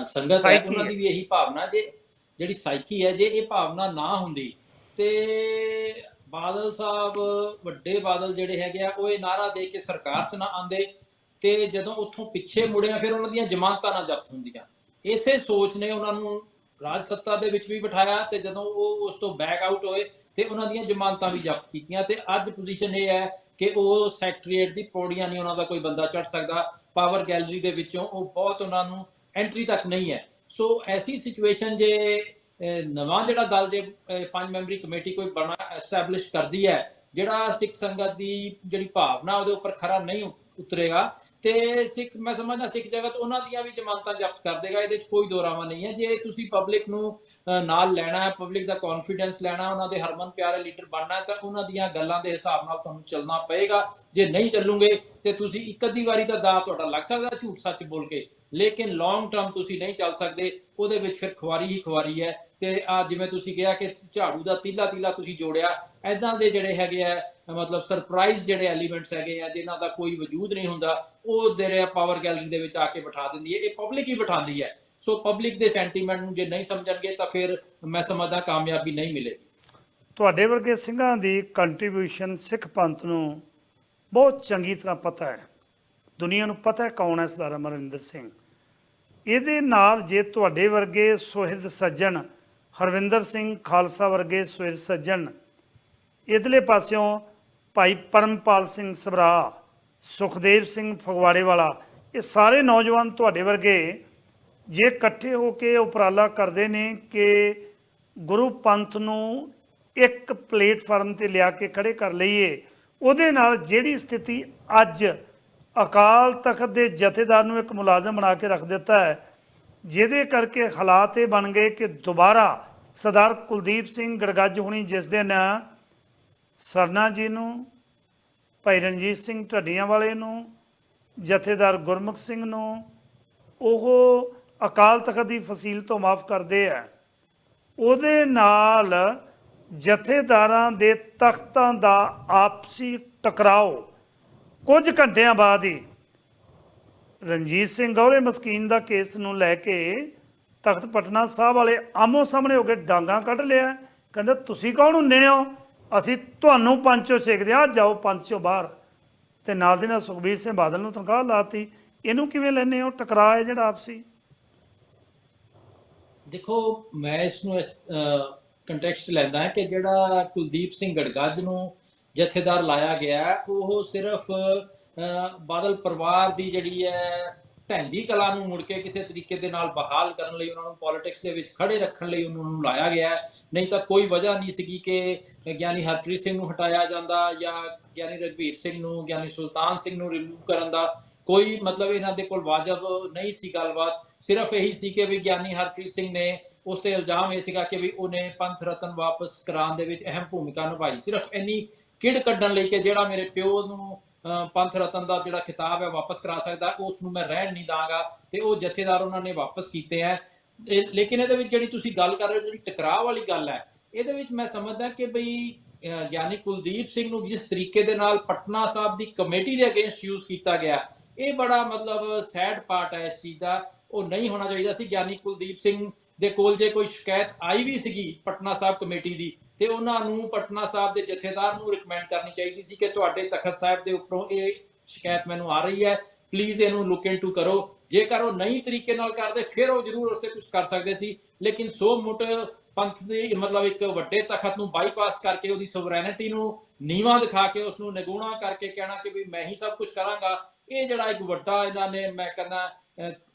S2: ਸੰਗਤ ਹੈ ਉਹਨਾਂ। ਦੀ ਵੀ ਇਹੀ ਭਾਵਨਾ ਜੇ ਜਿਹੜੀ ਸਾਈਕੀ ਹੈ ਜੇ ਇਹ ਭਾਵਨਾ ਨਾ ਹੁੰਦੀ ਤੇ ਬਾਦਲ ਸਾਹਿਬ, ਵੱਡੇ ਬਾਦਲ ਜਿਹੜੇ ਹੈਗੇ ਆ, ਉਹ ਇਹ ਨਾਰਾ ਦੇ ਕੇ ਸਰਕਾਰ 'ਚ ਨਾ ਆਂਦੇ ਤੇ ਜਦੋਂ ਉੱਥੋਂ ਪਿੱਛੇ ਮੁੜਿਆ, ਫਿਰ ਉਹਨਾਂ ਦੀਆਂ ਜ਼ਮਾਨਤਾਂ ਨਾ ਜ਼ਬਤ ਹੁੰਦੀਆਂ। ਇਸੇ ਸੋਚ ਨੇ ਉਹਨਾਂ ਨੂੰ ਰਾਜ ਸੱਤਾ ਦੇ ਵਿੱਚ ਵੀ ਬਿਠਾਇਆ ਤੇ ਜਦੋਂ ਉਹ ਉਸ ਤੋਂ ਬੈਕ ਆਊਟ ਹੋਏ ਤੇ ਉਹਨਾਂ ਦੀਆਂ ਜ਼ਮਾਨਤਾਂ ਵੀ ਜ਼ਬਤ ਕੀਤੀਆਂ ਤੇ ਅੱਜ ਪੋਜੀਸ਼ਨ ਇਹ ਹੈ ਕਿ ਉਹ ਸੈਕਟਰੀਏਟ ਦੀ ਪੌੜੀਆਂ ਨਹੀਂ ਉਹਨਾਂ ਦਾ ਕੋਈ ਬੰਦਾ ਚੜ ਸਕਦਾ ਪਾਵਰ ਗੈਲਰੀ ਦੇ ਵਿੱਚੋਂ ਉਹ ਬਹੁਤ ਉਹਨਾਂ ਨੂੰ ਐਂਟਰੀ ਤੱਕ ਨਹੀਂ ਹੈ। ਸੋ ਐਸੀ ਸਿਚੁਏਸ਼ਨ ਜੇ ਨਵਾਂ ਜਿਹੜਾ ਦਲ ਜੇ ਪੰਜ ਮੈਂਬਰੀ ਕਮੇਟੀ ਕੋਈ ਬਣਾ ਐਸਟੈਬਲਿਸ਼ ਕਰਦੀ ਹੈ, ਜਿਹੜਾ ਸਿੱਖ ਸੰਗਤ ਦੀ ਜਿਹੜੀ ਭਾਵਨਾ ਉਹਦੇ ਉੱਪਰ ਖਰਾ ਨਹੀਂ ਉਤਰੇਗਾ, ਤੇ ਸਿੱਖ, ਮੈਂ ਸਮਝਦਾ ਸਿੱਖ ਜਗਤ ਉਹਨਾਂ ਦੀਆਂ ਵੀ ਜ਼ਮਾਨਤਾਂ ਜ਼ਬਤ ਕਰ ਦੇਗਾ, ਇਹਦੇ 'ਚ ਕੋਈ ਦੋਰਾਵਾ ਨਹੀਂ ਹੈ। ਜੇ ਤੁਸੀਂ ਪਬਲਿਕ ਨੂੰ ਨਾਲ ਲੈਣਾ ਹੈ ਪਬਲਿਕ ਦਾ ਕੌਨਫੀਡੈਂਸ ਲੈਣਾ ਉਹਨਾਂ ਦੇ ਹਰਮਨ ਪਿਆਰੇ ਲੀਡਰ ਬਣਨਾ ਹੈ, ਤਾਂ ਉਹਨਾਂ ਦੀਆਂ ਗੱਲਾਂ ਦੇ ਹਿਸਾਬ ਨਾਲ ਤੁਹਾਨੂੰ ਚੱਲਣਾ ਪਏਗਾ। ਜੇ ਨਹੀਂ ਚੱਲੂਗੇ, ਤੇ ਤੁਸੀਂ ਇੱਕ ਅੱਧੀ ਵਾਰੀ ਤਾਂ ਦਾ ਤੁਹਾਡਾ ਲੱਗ ਸਕਦਾ ਝੂਠ ਸੱਚ ਬੋਲ ਕੇ। ਲੇਕਿਨ ਲੌਂਗ ਟਰਮ ਤੁਸੀਂ ਨਹੀਂ ਚੱਲ ਸਕਦੇ, ਉਹਦੇ ਵਿੱਚ ਫਿਰ ਖੁਆਰੀ ਹੀ ਖੁਆਰੀ ਹੈ ਤੇ ਆ ਜਿਵੇਂ ਤੁਸੀਂ ਕਿਹਾ ਕਿ ਝਾੜੂ ਦਾ ਤੀਲਾ ਤੀਲਾ ਤੁਸੀਂ ਜੋੜਿਆ ਐਦਾਂ ਦੇ ਜਿਹੜੇ ਹੈਗੇ ਆ, ਮਤਲਬ ਸਰਪ੍ਰਾਈਜ਼ ਜਿਹੜੇ ਐਲੀਮੈਂਟਸ ਹੈਗੇ ਆ, ਜਿਨ੍ਹਾਂ ਦਾ ਕੋਈ ਵਜੂਦ ਨਹੀਂ ਹੁੰਦਾ, ਉਹ ਜਿਹੜੇ ਪਾਵਰ ਗੈਲਰੀ ਦੇ ਵਿੱਚ ਆ ਕੇ ਬਿਠਾ ਦਿੰਦੀ ਹੈ, ਇਹ ਪਬਲਿਕ ਹੀ ਬਿਠਾਉਂਦੀ ਹੈ। ਸੋ ਪਬਲਿਕ ਦੇ ਸੈਂਟੀਮੈਂਟ ਨੂੰ ਜੇ ਨਹੀਂ ਸਮਝਣਗੇ ਤਾਂ ਫਿਰ ਮੈਂ ਸਮਝਦਾ ਕਾਮਯਾਬੀ ਨਹੀਂ ਮਿਲੇਗੀ।
S1: ਤੁਹਾਡੇ ਵਰਗੇ ਸਿੰਘਾਂ ਦੀ ਕੰਟਰੀਬਿਊਸ਼ਨ ਸਿੱਖ ਪੰਥ ਨੂੰ ਬਹੁਤ ਚੰਗੀ ਤਰ੍ਹਾਂ ਪਤਾ ਹੈ। ਦੁਨੀਆ ਨੂੰ ਪਤਾ ਹੈ ਕੌਣ ਹੈ ਸਰਦਾਰ ਅਮਰਿੰਦਰ ਸਿੰਘ। ਇਹਦੇ ਨਾਲ ਜੇ ਤੁਹਾਡੇ ਵਰਗੇ ਸੁਹਿਰਦ ਸੱਜਣ, ਹਰਵਿੰਦਰ ਸਿੰਘ ਖਾਲਸਾ ਵਰਗੇ ਸੁਹਿਰਦ ਸੱਜਣ, ਇਧਰਲੇ ਪਾਸਿਓਂ ਭਾਈ ਪਰਮਪਾਲ ਸਿੰਘ ਸਭਰਾ, ਸੁਖਦੇਵ ਸਿੰਘ ਫਗਵਾੜੇ ਵਾਲਾ ਇਹ ਸਾਰੇ ਨੌਜਵਾਨ ਤੁਹਾਡੇ ਵਰਗੇ ਜੇ ਇਕੱਠੇ ਹੋ ਕੇ ਉਪਰਾਲਾ ਕਰਦੇ ਨੇ ਕਿ ਗੁਰੂ ਪੰਥ ਨੂੰ ਇੱਕ ਪਲੇਟਫਾਰਮ ਤੇ ਲਿਆ ਕੇ ਖੜੇ ਕਰ ਲਈਏ, ਉਹਦੇ ਨਾਲ ਜਿਹੜੀ ਸਥਿਤੀ ਅੱਜ ਅਕਾਲ ਤਖਤ ਦੇ ਜਥੇਦਾਰ ਨੂੰ ਇੱਕ ਮੁਲਾਜ਼ਮ ਬਣਾ ਕੇ ਰੱਖ ਦਿੱਤਾ ਹੈ, ਜਿਹਦੇ ਕਰਕੇ ਹਾਲਾਤ ਇਹ ਬਣ ਗਏ ਕਿ ਦੁਬਾਰਾ ਸਰਦਾਰ ਕੁਲਦੀਪ ਸਿੰਘ ਗੜਗੱਜ ਹੁਣੀ ਜਿਸ ਦਿਨ ਸਰਨਾ ਜੀ ਨੂੰ, ਭਾਈ ਰਣਜੀਤ ਸਿੰਘ ਢੱਡੀਆਂ ਵਾਲੇ ਨੂੰ, ਜਥੇਦਾਰ ਗੁਰਮੁਖ ਸਿੰਘ ਨੂੰ, ਉਹ ਅਕਾਲ ਤਖਤ ਦੀ ਫਸੀਲ ਤੋਂ ਮਾਫ ਕਰਦੇ ਆ। ਉਹਦੇ ਨਾਲ ਜਥੇਦਾਰਾਂ ਦੇ ਤਖਤਾਂ ਦਾ ਆਪਸੀ ਟਕਰਾਓ ਕੁਝ ਘੰਟਿਆਂ ਬਾਅਦ ਹੀ ਰਣਜੀਤ ਸਿੰਘ ਗੌਰੇ ਮਸਕੀਨ ਦਾ ਕੇਸ ਨੂੰ ਲੈ ਕੇ ਤਖਤ ਪਟਨਾ ਸਾਹਿਬ ਵਾਲੇ ਆਮੋ ਸਾਹਮਣੇ ਹੋ ਕੇ ਡਾਂਗਾ ਕੱਢ ਲਿਆ। ਕਹਿੰਦਾ, ਤੁਸੀਂ ਕੌਣ ਹੁੰਦੇ ਹੋ? ਅਸੀਂ ਤੁਹਾਨੂੰ ਪੰਚੋ ਛੇਕਦੇ ਆ ਜਾਓ ਪੰਚ ਚੋਂ ਬਾਹਰ। ਤੇ ਨਾਲ ਦੀ ਨਾਲ ਸੁਖਬੀਰ ਸਿੰਘ ਬਾਦਲ ਨੂੰ ਤਨਖਾਹ ਲਾਤੀ। ਇਹਨੂੰ ਕਿਵੇਂ ਲੈਨੇ ਹੋ? ਟਕਰਾਅ ਹੈ ਜਿਹੜਾ ਆਪਸੀ।
S2: ਦੇਖੋ, ਮੈਂ ਇਸ ਨੂੰ ਇਸ ਕੰਟੈਕਸਟ ਲੈਂਦਾ ਕਿ ਜਿਹੜਾ ਕੁਲਦੀਪ ਸਿੰਘ ਗੜਗੱਜ ਨੂੰ ਜਥੇਦਾਰ ਲਾਇਆ ਗਿਆ ਉਹ ਸਿਰਫ ਅਹ, ਬਾਦਲ ਪਰਿਵਾਰ ਦੀ ਜਿਹੜੀ ਹੈ ਢੈਂਦੀ ਕਲਾ ਨੂੰ ਮੁੜ ਕੇ ਕਿਸੇ ਤਰੀਕੇ ਦੇ ਨਾਲ ਬਹਾਲ ਕਰਨ ਲਈ ਉਹਨਾਂ ਨੂੰ ਪੋਲਿਟਿਕਸ ਦੇ ਵਿੱਚ ਖੜੇ ਰੱਖਣ ਲਈ ਉਹਨਾਂ ਨੂੰ ਲਾਇਆ ਗਿਆ ਨਹੀਂ ਤਾਂ ਕੋਈ ਵਜ੍ਹਾ ਨਹੀਂ ਸੀਗੀ ਕਿ ਗਿਆਨੀ ਹਰਪ੍ਰੀਤ ਸਿੰਘ ਨੂੰ ਹਟਾਇਆ ਜਾਂਦਾ ਜਾਂ ਗਿਆਨੀ ਰਘਬੀਰ ਸਿੰਘ ਨੂੰ ਗਿਆਨੀ ਸੁਲਤਾਨ ਸਿੰਘ ਨੂੰ ਰਿਮੂਵ ਕਰਨ ਦਾ ਕੋਈ ਮਤਲਬ ਇਹਨਾਂ ਦੇ ਕੋਲ ਵਾਜਬ ਨਹੀਂ ਸੀ ਗੱਲਬਾਤ। ਸਿਰਫ ਇਹੀ ਸੀ ਕਿ ਵੀ ਗਿਆਨੀ ਹਰਪ੍ਰੀਤ ਸਿੰਘ ਨੇ ਉਸ ਤੇ ਇਲਜ਼ਾਮ ਇਹ ਸੀਗਾ ਕਿ ਵੀ ਉਹਨੇ ਪੰਥ ਰਤਨ ਵਾਪਸ ਕਰਾਉਣ ਦੇ ਵਿੱਚ ਅਹਿਮ ਭੂਮਿਕਾ ਨਿਭਾਈ। ਸਿਰਫ ਇੰਨੀ ਕਿੜ ਕੱਢਣ ਲਈ ਕਿ ਜਿਹੜਾ ਮੇਰੇ ਪਿਓ ਨੂੰ ਪੰਥ ਰਤਨ ਦਾ ਜਿਹੜਾ ਖਿਤਾਬ ਹੈ ਵਾਪਸ ਕਰਾ ਸਕਦਾ ਉਸ ਨੂੰ ਮੈਂ ਰਹਿਣ ਨਹੀਂ ਦਾਂਗਾ ਤੇ ਉਹ ਜਥੇਦਾਰ ਉਹਨਾਂ ਨੇ ਵਾਪਸ ਕੀਤੇ ਹੈ। ਲੇਕਿਨ ਇਹਦੇ ਵਿੱਚ ਜਿਹੜੀ ਤੁਸੀਂ ਗੱਲ ਕਰ ਰਹੇ ਹੋ ਜਿਹੜੀ ਟਕਰਾਅ ਵਾਲੀ ਗੱਲ ਹੈ ਇਹਦੇ ਵਿੱਚ ਮੈਂ ਸਮਝਦਾ ਕਿ ਬਈ ਅਹ, ਗਿਆਨੀ ਕੁਲਦੀਪ ਸਿੰਘ ਨੂੰ ਜਿਸ ਤਰੀਕੇ ਦੇ ਨਾਲ ਪਟਨਾ ਸਾਹਿਬ ਦੀ ਕਮੇਟੀ ਦੇ ਅਗੇਂਸਟ ਯੂਜ਼ ਕੀਤਾ ਗਿਆ ਇਹ ਬੜਾ ਮਤਲਬ ਸੈਡ ਪਾਰਟ ਹੈ ਇਸ ਚੀਜ਼ ਦਾ। ਉਹ ਨਹੀਂ ਹੋਣਾ ਚਾਹੀਦਾ ਸੀ। ਗਿਆਨੀ ਕੁਲਦੀਪ ਸਿੰਘ ਦੇ ਕੋਲ ਜੇ ਕੋਈ ਸ਼ਿਕਾਇਤ ਆਈ ਵੀ ਸੀਗੀ ਪਟਨਾ ਸਾਹਿਬ ਕਮੇਟੀ ਦੀ ਤੇ ਉਹਨਾਂ ਨੂੰ ਪਟਨਾ ਸਾਹਿਬ ਦੇ ਜਥੇਦਾਰ ਨੂੰ ਰਿਕਮੈਂਡ ਕਰਨੀ ਚਾਹੀਦੀ ਸੀ ਕਿ ਤੁਹਾਡੇ ਤਖਤ ਸਾਹਿਬ ਦੇ ਉੱਪਰੋਂ ਇਹ ਸ਼ਿਕਾਇਤ ਮੈਨੂੰ ਆ ਰਹੀ ਹੈ। ਪਲੀਜ਼ ਇਹਨੂੰ ਲੁੱਕ ਇਨਟੂ ਕਰੋ। ਜੇਕਰ ਉਹ ਨਹੀਂ ਤਰੀਕੇ ਨਾਲ ਕਰਦੇ, ਫਿਰ ਉਹ ਜ਼ਰੂਰ ਉਸ ਤੇ ਕੁਝ ਕਰ ਸਕਦੇ ਸੀ। ਲੇਕਿਨ ਸੋ ਮੁੱਟ ਪੰਥ ਦੇ, ਮਤਲਬ ਇੱਕ ਵੱਡੇ ਤਖਤ ਨੂੰ ਬਾਈਪਾਸ ਕਰਕੇ ਉਹਦੀ ਸੋਵਰੈਨਿਟੀ ਨੂੰ ਨੀਵਾਂ ਦਿਖਾ ਕੇ ਉਸ ਨੂੰ ਨਿਗੂਣਾ ਕਰਕੇ ਕਹਿਣਾ ਕਿ ਵੀ ਮੈਂ ਹੀ ਸਭ ਕੁਝ ਕਰਾਂਗਾ, ਇਹ ਜਿਹੜਾ ਇੱਕ ਵੱਡਾ ਇਹਨਾਂ ਨੇ ਮੈਂ ਕਹਿੰਦਾ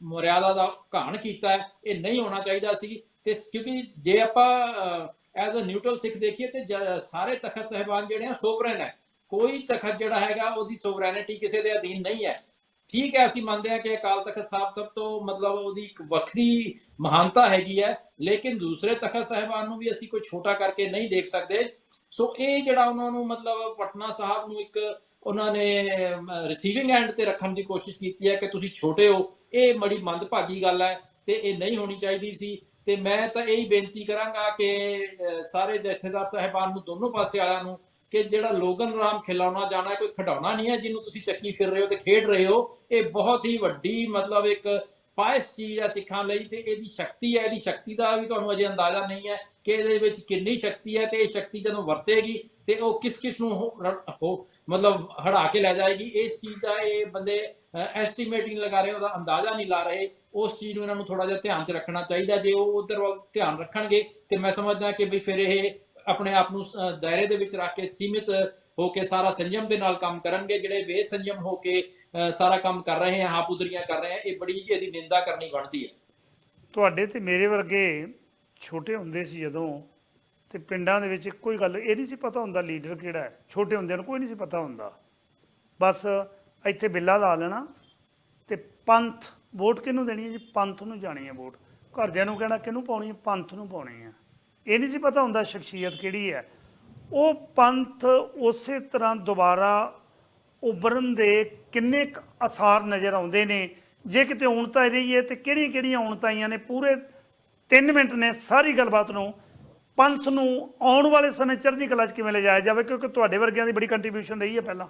S2: ਮਰਿਆਦਾ ਦਾ ਘਾਣ ਕੀਤਾ ਇਹ ਨਹੀਂ ਹੋਣਾ ਚਾਹੀਦਾ ਸੀ। ਤੇ ਕਿਉਂਕਿ ਜੇ ਆਪਾਂ ਐਜ਼ ਅ ਨਿਊਟਰਲ ਸਿੱਖ ਦੇਖੀਏ ਤੇ ਜ- ਸਾਰੇ ਤਖਤ ਸਹਿਬਾਨ ਜਿਹੜੇ ਆ, ਸੋਵਰਨ ਹੈ। ਕੋਈ ਤਖਤ ਜਿਹੜਾ ਹੈਗਾ, ਉਹਦੀ ਸੋਵਰੈਨਿਟੀ ਕਿਸੇ ਦੇ ਅਧੀਨ ਨਹੀਂ ਹੈ। ਠੀਕ ਹੈ, ਅਸੀਂ ਮੰਨਦੇ ਹਾਂ ਕਿ ਅਕਾਲ ਤਖਤ ਸਾਹਿਬ ਸਭ ਤੋਂ ਮਤਲਬ ਉਹਦੀ ਇੱਕ ਵੱਖਰੀ ਮਹਾਨਤਾ ਹੈਗੀ ਹੈ, ਲੇਕਿਨ ਦੂਸਰੇ ਤਖਤ ਸਾਹਿਬਾਨ ਨੂੰ ਵੀ ਅਸੀਂ ਕੋਈ ਛੋਟਾ ਕਰਕੇ ਨਹੀਂ ਦੇਖ ਸਕਦੇ। ਸੋ ਇਹ ਜਿਹੜਾ ਉਹਨਾਂ ਨੂੰ ਮਤਲਬ ਪਟਨਾ ਸਾਹਿਬ ਨੂੰ ਇੱਕ ਉਹਨਾਂ ਨੇ ਰਿਸੀਵਿੰਗ ਐਂਡ ਤੇ ਰੱਖਣ ਦੀ ਕੋਸ਼ਿਸ਼ ਕੀਤੀ ਹੈ ਕਿ ਤੁਸੀਂ ਛੋਟੇ ਹੋ। ਇਹ ਬੜੀ ਮੰਦਭਾਗੀ ਗੱਲ ਹੈ ਤੇ ਇਹ ਨਹੀਂ ਹੋਣੀ ਚਾਹੀਦੀ ਸੀ। ਤੇ ਮੈਂ ਤਾਂ ਇਹੀ ਬੇਨਤੀ ਕਰਾਂਗਾ ਕਿ ਸਾਰੇ ਜਥੇਦਾਰ ਸਾਹਿਬਾਨ ਨੂੰ, ਦੋਨੋਂ ਪਾਸੇ ਵਾਲਿਆਂ ਨੂੰ ਕਿ ਜਿਹੜਾ ਲੋਗਨ ਰਾਮ ਖਿਲਾਉਣਾ ਜਾਣਾ ਕੋਈ ਖਿਡੌਣਾ ਨਹੀਂ ਹੈ, ਜਿਹਨੂੰ ਤੁਸੀਂ ਚੱਕੀ ਫਿਰ ਰਹੇ ਹੋ ਤੇ ਖੇਡ ਰਹੇ ਹੋ, ਇਹ ਬਹੁਤ ਹੀ ਵੱਡੀ ਮਤਲਬ ਇੱਕ ਪਾਇਸ ਚੀਜ਼ ਹੈ ਸਿੱਖਾਂ ਲਈ ਤੇ ਇਹਦੀ ਸ਼ਕਤੀ ਹੈ, ਇਹਦੀ ਸ਼ਕਤੀ ਦਾ ਵੀ ਤੁਹਾਨੂੰ ਅਜੇ ਅੰਦਾਜ਼ਾ ਨਹੀਂ ਹੈ ਕਿ ਇਹਦੇ ਵਿੱਚ ਕਿੰਨੀ ਸ਼ਕਤੀ ਹੈ ਤੇ ਇਹ ਸ਼ਕਤੀ ਜਦੋਂ ਵਰਤੇਗੀ ਤੇ ਉਹ ਕਿਸ ਕਿਸ ਨੂੰ ਹੋ- ਮਤਲਬ ਹੜਾ ਕੇ ਲੈ ਜਾਏਗੀ, ਇਸ ਚੀਜ਼ ਦਾ ਇਹ ਬੰਦੇ ਐਸਟੀਮੇਟ ਨਹੀਂ ਲਗਾ ਰਹੇ ਉਹਦਾ ਅੰਦਾਜ਼ਾ ਨਹੀਂ ਲਾ ਰਹੇ। ਉਸ ਚੀਜ਼ ਨੂੰ ਇਹਨਾਂ ਨੂੰ ਥੋੜਾ ਜਿਹਾ ਧਿਆਨ 'ਚ ਰੱਖਣਾ ਚਾਹੀਦਾ। ਜੇ ਉਹ ਉਧਰ ਵੱਲ ਧਿਆਨ ਰੱਖਣਗੇ, ਤੇ ਮੈਂ ਸਮਝਦਾ ਕਿ ਵੀ ਫਿਰ ਇਹ ਆਪਣੇ ਆਪ ਨੂੰ ਦਾਇਰੇ ਦੇ ਵਿੱਚ ਰੱਖ ਕੇ ਸੀਮਿਤ ਹੋ ਕੇ ਸਾਰਾ ਸੰਯਮ ਦੇ ਨਾਲ ਕੰਮ ਕਰਨਗੇ। ਜਿਹੜੇ ਬੇਸੰਯਮ ਹੋ ਕੇ ਸਾਰਾ ਕੰਮ ਕਰ ਰਹੇ ਆ ਹਾਪੁਦਰੀਆਂ ਕਰ ਰਹੇ ਆ ਇਹ ਬੜੀ ਇਹਦੀ ਨਿੰਦਾ ਕਰਨੀ ਬਣਦੀ ਹੈ।
S1: ਤੁਹਾਡੇ ਤੇ ਮੇਰੇ ਵਰਗੇ ਛੋਟੇ ਹੁੰਦੇ ਸੀ ਜਦੋਂ, ਤੇ ਪਿੰਡਾਂ ਦੇ ਵਿੱਚ ਕੋਈ ਗੱਲ ਇਹ ਨਹੀਂ ਸੀ ਪਤਾ ਹੁੰਦਾ ਲੀਡਰ ਕਿਹੜਾ ਹੈ। ਛੋਟੇ ਹੁੰਦਿਆਂ ਨੂੰ ਕੋਈ ਨਹੀਂ ਸੀ ਪਤਾ ਹੁੰਦਾ। ਬਸ ਇੱਥੇ ਬਿੱਲਾ ਲਾ ਲੈਣਾ ਤੇ ਪੰਥ ਵੋਟ ਕਿਹਨੂੰ ਦੇਣੀ ਹੈ ਜੀ? ਪੰਥ ਨੂੰ ਜਾਣੀ ਹੈ ਵੋਟ। ਘਰਦਿਆਂ ਨੂੰ ਕਹਿਣਾ ਕਿਹਨੂੰ ਪਾਉਣੀ ਹੈ? ਪੰਥ ਨੂੰ ਪਾਉਣੀ ਹੈ। ਇਹ ਨਹੀਂ ਸੀ ਪਤਾ ਹੁੰਦਾ ਸ਼ਖਸੀਅਤ ਕਿਹੜੀ ਹੈ। ਉਹ ਪੰਥ ਉਸੇ ਤਰ੍ਹਾਂ ਦੁਬਾਰਾ ਉਭਰਨ ਦੇ ਕਿੰਨੇ ਕੁ ਅਸਾਰ ਨਜ਼ਰ ਆਉਂਦੇ ਨੇ। ਜੇ ਕਿਤੇ ਉਣਤਾ ਰਹੀ ਹੈ ਤੇ ਕਿਹੜੀਆਂ ਕਿਹੜੀਆਂ ਉਣਤਾਂ ਆਈਆਂ ਨੇ? ਪੂਰੇ 3 ਮਿੰਟ ਨੇ ਸਾਰੀ ਗੱਲਬਾਤ ਨੂੰ। ਪੰਥ ਨੂੰ ਆਉਣ ਵਾਲੇ ਸਮੇਂ ਚੜ੍ਹਦੀ ਕਲਾ 'ਚ ਕਿਵੇਂ ਲਿਜਾਇਆ ਜਾਵੇ? ਕਿਉਂਕਿ ਤੁਹਾਡੇ ਵਰਗਿਆਂ ਦੀ ਬੜੀ ਕੰਟਰੀਬਿਊਸ਼ਨ ਰਹੀ ਹੈ ਪਹਿਲਾਂ।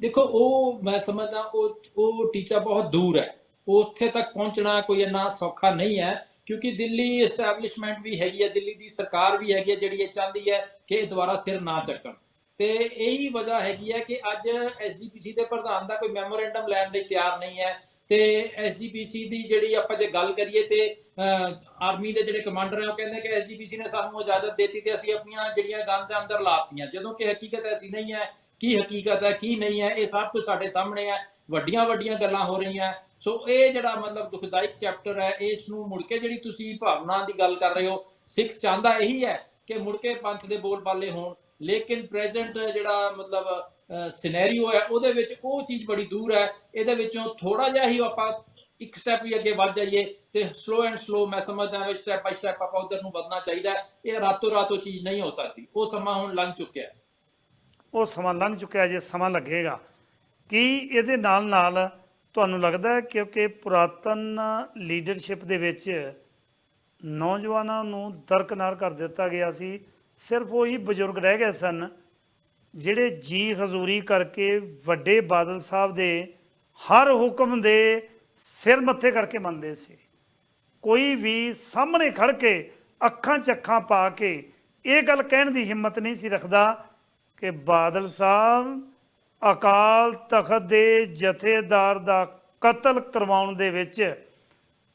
S2: ਦੇਖੋ, ਉਹ ਮੈਂ ਸਮਝਦਾ, ਉਹ ਉਹ ਟੀਚਾ ਬਹੁਤ ਦੂਰ ਹੈ। ਉਹ ਉੱਥੇ ਤੱਕ ਪਹੁੰਚਣਾ ਕੋਈ ਇੰਨਾ ਸੌਖਾ ਨਹੀਂ ਹੈ, ਕਿਉਂਕਿ ਦਿੱਲੀ ਐਸਟੈਬਲਿਸ਼ਮੈਂਟ ਵੀ ਹੈਗੀ ਹੈ, ਦਿੱਲੀ ਦੀ ਸਰਕਾਰ ਵੀ ਹੈਗੀ ਹੈ, ਜਿਹੜੀ ਇਹ ਚਾਹੁੰਦੀ ਹੈ ਕਿ ਇਹ ਦੁਬਾਰਾ ਸਿਰ ਨਾ ਚੱਕਣ। ਤੇ ਇਹੀ ਵਜ੍ਹਾ ਹੈਗੀ ਹੈ ਕਿ ਅੱਜ ਐਸਜੀਪੀਸੀ ਦੇ ਪ੍ਰਧਾਨ ਦਾ ਕੋਈ ਮੈਮੋਰੈਂਡਮ ਲੈਣ ਲਈ ਤਿਆਰ ਨਹੀਂ ਹੈ। ਤੇ ਐਸਜੀਪੀਸੀ ਦੀ ਜਿਹੜੀ ਆਪਾਂ ਜੇ ਗੱਲ ਕਰੀਏ ਤੇ ਆਰਮੀ ਦੇ ਜਿਹੜੇ ਕਮਾਂਡਰ ਹੈ ਉਹ ਕਹਿੰਦੇ ਕਿ ਐਸਜੀਪੀਸੀ ਨੇ ਸਾਨੂੰ ਇਜਾਜ਼ਤ ਦਿੱਤੀ ਤੇ ਅਸੀਂ ਆਪਣੀਆਂ ਜਿਹੜੀਆਂ ਗਨਸ ਅੰਦਰ ਲਾਤੀਆਂ ਜਦੋਂ ਕਿ ਹਕੀਕਤ ਐਸੀ ਨਹੀਂ ਹੈ ਕੀ ਹਕੀਕਤ ਹੈ, ਕੀ ਨਹੀਂ ਹੈ, ਇਹ ਸਭ ਕੁਝ ਸਾਡੇ ਸਾਹਮਣੇ ਹੈ, ਵੱਡੀਆਂ ਵੱਡੀਆਂ ਗੱਲਾਂ ਹੋ ਰਹੀਆਂ। ਸੋ ਇਹ ਜਿਹੜਾ ਮਤਲਬ ਦੁਖਦਾਇਕ ਚੈਪਟਰ ਹੈ ਇਸ ਨੂੰ ਮੁੜ ਕੇ ਜਿਹੜੀ ਤੁਸੀਂ ਭਾਵਨਾ ਦੀ ਗੱਲ ਕਰ ਰਹੇ ਹੋ, ਸਿੱਖ ਚਾਹੁੰਦਾ ਇਹੀ ਹੈ ਕਿ ਮੁੜ ਕੇ ਪੰਥ ਦੇ ਬੋਲਬਾਲੇ ਹੋਣ। ਲੇਕਿਨ ਪ੍ਰੈਜ਼ੈਂਟ ਜਿਹੜਾ ਮਤਲਬ ਸਿਨੈਰੀਓ ਹੈ, ਉਹਦੇ ਵਿੱਚ ਉਹ ਚੀਜ਼ ਬੜੀ ਦੂਰ ਹੈ। ਇਹਦੇ ਵਿੱਚੋਂ ਥੋੜਾ ਜਿਹਾ ਹੀ ਆਪਾਂ ਇੱਕ ਸਟੈਪ ਵੀ ਅੱਗੇ ਵੱਧ ਜਾਈਏ ਤੇ ਸਲੋ ਐਂਡ ਸਲੋ ਮੈਂ ਸਮਝਦਾ ਹਾਂ ਸਟੈਪ ਬਾਈ ਸਟੈਪ ਆਪਾਂ ਉਧਰ ਨੂੰ ਵਧਣਾ ਚਾਹੀਦਾ ਇਹ ਰਾਤੋਂ ਰਾਤ ਉਹ ਚੀਜ਼ ਨਹੀਂ ਹੋ ਸਕਦੀ। ਉਹ ਸਮਾਂ ਹੁਣ ਲੰਘ ਚੁੱਕਿਆ ਹੈ।
S1: ਉਹ ਸਮਾਂ ਲੰਘ ਚੁੱਕਿਆ ਜੇ ਸਮਾਂ ਲੱਗੇਗਾ। ਕੀ ਇਹਦੇ ਨਾਲ ਨਾਲ ਤੁਹਾਨੂੰ ਲੱਗਦਾ ਹੈ ਕਿਉਂਕਿ ਪੁਰਾਤਨ ਲੀਡਰਸ਼ਿਪ ਦੇ ਵਿੱਚ ਨੌਜਵਾਨਾਂ ਨੂੰ ਦਰਕਨਾਰ ਕਰ ਦਿੱਤਾ ਗਿਆ ਸੀ, ਸਿਰਫ ਉਹੀ ਬਜ਼ੁਰਗ ਰਹਿ ਗਏ ਸਨ, ਜਿਹੜੇ ਜੀ ਹਜ਼ੂਰੀ ਕਰਕੇ ਵੱਡੇ ਬਾਦਲ ਸਾਹਿਬ ਦੇ ਹਰ ਹੁਕਮ ਦੇ ਸਿਰ ਮੱਥੇ ਕਰਕੇ ਮੰਨਦੇ ਸੀ। ਕੋਈ ਵੀ ਸਾਹਮਣੇ ਖੜ ਕੇ ਅੱਖਾਂ ਚੱਖਾਂ ਪਾ ਕੇ ਇਹ ਗੱਲ ਕਹਿਣ ਦੀ ਹਿੰਮਤ ਨਹੀਂ ਸੀ ਰੱਖਦਾ ਕਿ ਬਾਦਲ ਸਾਹਿਬ ਅਕਾਲ ਤਖਤ ਦੇ ਜਥੇਦਾਰ ਦਾ ਕਤਲ ਕਰਵਾਉਣ ਦੇ ਵਿੱਚ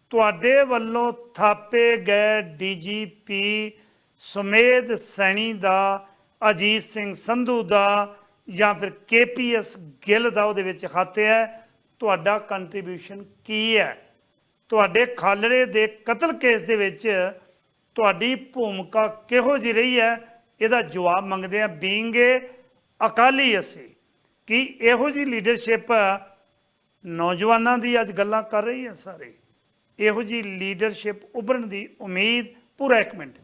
S1: ਤੁਹਾਡੇ ਵੱਲੋਂ ਥਾਪੇ ਗਏ ਡੀਜੀਪੀ ਸੁਮੇਧ ਸੈਣੀ ਦਾ, ਅਜੀਤ ਸਿੰਘ ਸੰਧੂ ਦਾ ਜਾਂ ਫਿਰ ਕੇਪੀਐਸ ਗਿੱਲ ਦਾ ਉਹਦੇ ਵਿੱਚ ਹੱਥ ਹੈ। ਤੁਹਾਡਾ ਕੰਟਰੀਬਿਊਸ਼ਨ ਕੀ ਹੈ? ਤੁਹਾਡੇ ਖਾਲੜੇ ਦੇ ਕਤਲ ਕੇਸ ਦੇ ਵਿੱਚ ਤੁਹਾਡੀ ਭੂਮਿਕਾ ਕਿਹੋ ਜਿਹੀ ਰਹੀ ਹੈ? ਇਹਦਾ ਜਵਾਬ ਮੰਗਦੇ ਆ ਬੀਇੰਗ ਏ ਅਕਾਲੀ ਅਸੀਂ। ਕਿ ਇਹੋ ਜਿਹੀ ਲੀਡਰਸ਼ਿਪ ਨੌਜਵਾਨਾਂ ਦੀ ਅੱਜ ਗੱਲਾਂ ਕਰ ਰਹੀ ਹੈ ਸਾਰੇ? ਇਹੋ ਜਿਹੀ ਲੀਡਰਸ਼ਿਪ ਉਭਰਨ ਦੀ ਉਮੀਦ ਪੂਰਾ ਇੱਕ ਮਿੰਟ।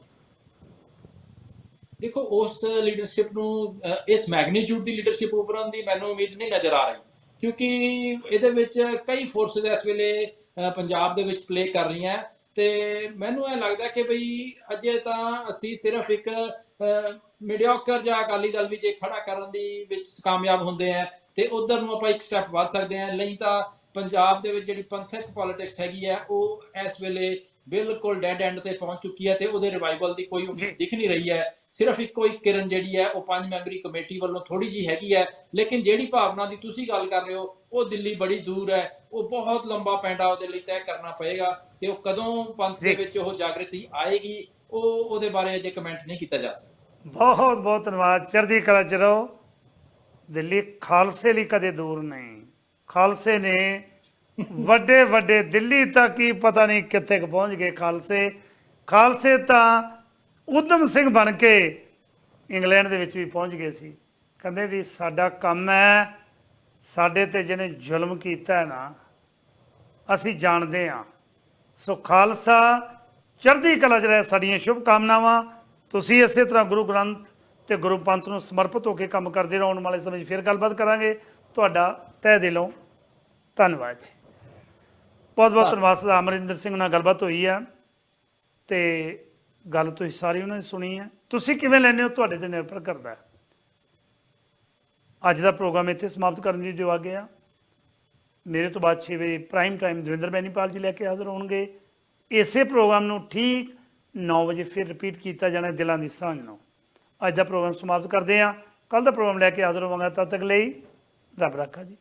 S2: ਦੇਖੋ, ਉਸ ਲੀਡਰਸ਼ਿਪ ਨੂੰ ਇਸ ਮੈਗਨੀਟਿਊਡ ਦੀ ਲੀਡਰਸ਼ਿਪ ਉਭਰਨ ਦੀ ਮੈਨੂੰ ਉਮੀਦ ਨਹੀਂ ਨਜ਼ਰ ਆ ਰਹੀ। ਕਿਉਂਕਿ ਇਹਦੇ ਵਿੱਚ ਕਈ ਫੋਰਸਸ ਇਸ ਵੇਲੇ ਪੰਜਾਬ ਦੇ ਵਿੱਚ ਪਲੇ ਕਰ ਰਹੀਆਂ। ਤੇ ਮੈਨੂੰ ਇਹ ਲੱਗਦਾ ਕਿ ਬਈ ਅਜੇ ਤਾਂ ਅਸੀਂ ਸਿਰਫ ਇੱਕ ਮੀਡੀਓਕਰ ਜਾਂ ਅਕਾਲੀ ਦਲ ਵੀ ਜੇ ਖੜਾ ਕਰਨ ਦੀ ਵਿੱਚ ਕਾਮਯਾਬ ਹੁੰਦੇ ਆ ਤੇ ਉਧਰ ਨੂੰ ਆਪਾਂ ਇੱਕ ਸਟੈਪ ਵੱਧ ਸਕਦੇ ਆ ਨਹੀਂ ਤਾਂ ਪੰਜਾਬ ਦੇ ਵਿੱਚ ਜਿਹੜੀ ਪੰਥਕ ਪੋਲਿਟਿਕਸ ਹੈਗੀ ਆ ਉਹ ਇਸ ਵੇਲੇ ਬਿਲਕੁਲ ਡੈਡ ਐਂਡ ਤੇ ਪਹੁੰਚ ਚੁੱਕੀ ਹੈ ਤੇ ਉਹਦੇ ਰਿਵਾਈਵਲ ਦੀ ਕੋਈ। ਉਮੀਦ ਦਿਖ ਨਹੀਂ ਰਹੀ ਹੈ। ਸਿਰਫ ਇੱਕੋ ਇੱਕ ਕਿਰਨ ਜਿਹੜੀ ਹੈ ਉਹ ਪੰਜ ਮੈਂਬਰੀ ਕਮੇਟੀ ਵੱਲੋਂ ਥੋੜੀ ਜੀ ਹੈਗੀ ਹੈ। ਲੇਕਿਨ ਜਿਹੜੀ ਭਾਵਨਾ ਦੀ ਤੁਸੀਂ ਗੱਲ ਕਰ ਰਹੇ ਹੋ ਉਹ ਦਿੱਲੀ ਬੜੀ ਦੂਰ ਹੈ। ਉਹ ਬਹੁਤ ਲੰਬਾ ਪੈਂਡਾ ਉਹਦੇ ਲਈ ਤੈਅ ਕਰਨਾ ਪਏਗਾ ਤੇ ਉਹ ਕਦੋਂ ਪੰਥ ਦੇ। ਵਿੱਚ ਉਹ ਜਾਗਰਤੀ ਆਏਗੀ। ਉਹ ਉਹਦੇ ਬਾਰੇ ਅਜੇ ਕਮੈਂਟ ਨਹੀਂ ਕੀਤਾ ਜਾ ਸਕਦਾ।
S1: ਬਹੁਤ ਬਹੁਤ ਧੰਨਵਾਦ। ਚੜ੍ਹਦੀ ਕਲਾ ਚ ਰਹੋ। ਦਿੱਲੀ ਖਾਲਸੇ ਲਈ ਕਦੇ ਦੂਰ ਨਹੀਂ। ਖਾਲਸੇ ਨੇ ਵੱਡੇ ਵੱਡੇ ਦਿੱਲੀ ਤੱਕ ਹੀ ਪਤਾ ਨਹੀਂ ਕਿੱਥੇ ਕੁ ਪਹੁੰਚ ਗਏ ਖਾਲਸੇ। ਖਾਲਸੇ ਤਾਂ ਉਦਮ ਸਿੰਘ ਬਣ ਕੇ ਇੰਗਲੈਂਡ ਦੇ ਵਿੱਚ ਵੀ ਪਹੁੰਚ ਗਏ ਸੀ। ਕਹਿੰਦੇ ਵੀ ਸਾਡਾ ਕੰਮ ਹੈ, ਸਾਡੇ ਤੇ ਜਿਹਨੇ ਜ਼ੁਲਮ ਕੀਤਾ ਹੈ ਨਾ, ਅਸੀਂ ਜਾਣਦੇ ਹਾਂ। ਸੋ ਖਾਲਸਾ ਚੜ੍ਹਦੀ ਕਲਾ ਚ ਰਹਿ ਸਾਡੀਆਂ ਸ਼ੁਭ ਕਾਮਨਾਵਾਂ। ਤੁਸੀਂ ਇਸੇ ਤਰ੍ਹਾਂ ਗੁਰੂ ਗ੍ਰੰਥ ਤੇ ਗੁਰੂ ਪੰਥ ਨੂੰ ਸਮਰਪਿਤ ਹੋ ਕੇ ਕੰਮ ਕਰਦੇ ਰਹੋ। ਆਉਣ ਵਾਲੇ ਸਮੇਂ 'ਚ ਫਿਰ ਗੱਲਬਾਤ ਕਰਾਂਗੇ। ਤੁਹਾਡਾ ਤਹਿ ਦਿਲੋਂ ਧੰਨਵਾਦ ਜੀ। ਬਹੁਤ ਬਹੁਤ ਧੰਨਵਾਦ ਸਦਾ ਅਮਰਿੰਦਰ ਸਿੰਘ ਨਾਲ ਗੱਲਬਾਤ ਹੋਈ ਹੈ ਤੇ ਗੱਲ ਤੁਸੀਂ ਸਾਰੀ ਉਹਨਾਂ ਨੇ ਸੁਣੀ ਹੈ ਤੁਸੀਂ ਕਿਵੇਂ ਲੈਂਦੇ ਹੋ? ਤੁਹਾਡੇ ਤੇ ਨਿਰਭਰ ਕਰਦਾ ਹੈ। ਅੱਜ ਦਾ ਪ੍ਰੋਗਰਾਮ ਇੱਥੇ ਸਮਾਪਤ ਕਰਨ ਦੀ ਜੋ ਆ ਗਿਆ ਮੇਰੇ ਤੋਂ ਬਾਅਦ 6 ਵਜੇ ਪ੍ਰਾਈਮ ਟਾਈਮ ਦਵਿੰਦਰ ਬੈਨੀਪਾਲ ਜੀ ਲੈ ਕੇ ਹਾਜ਼ਰ ਹੋਣਗੇ। ਇਸੇ ਪ੍ਰੋਗਰਾਮ ਨੂੰ ਠੀਕ 9 ਵਜੇ ਫਿਰ ਰਿਪੀਟ ਕੀਤਾ ਜਾਣਾ ਦਿਲਾਂ ਦੀ ਸਾਂਝ ਨੂੰ। ਅੱਜ ਦਾ ਪ੍ਰੋਗਰਾਮ ਸਮਾਪਤ ਕਰਦੇ ਹਾਂ। ਕੱਲ ਦਾ ਪ੍ਰੋਗਰਾਮ ਲੈ ਕੇ ਹਾਜ਼ਰ ਹੋਵਾਂਗਾ ਤਦ ਤੱਕ ਲਈ ਰੱਬ ਰੱਖਾ ਜੀ।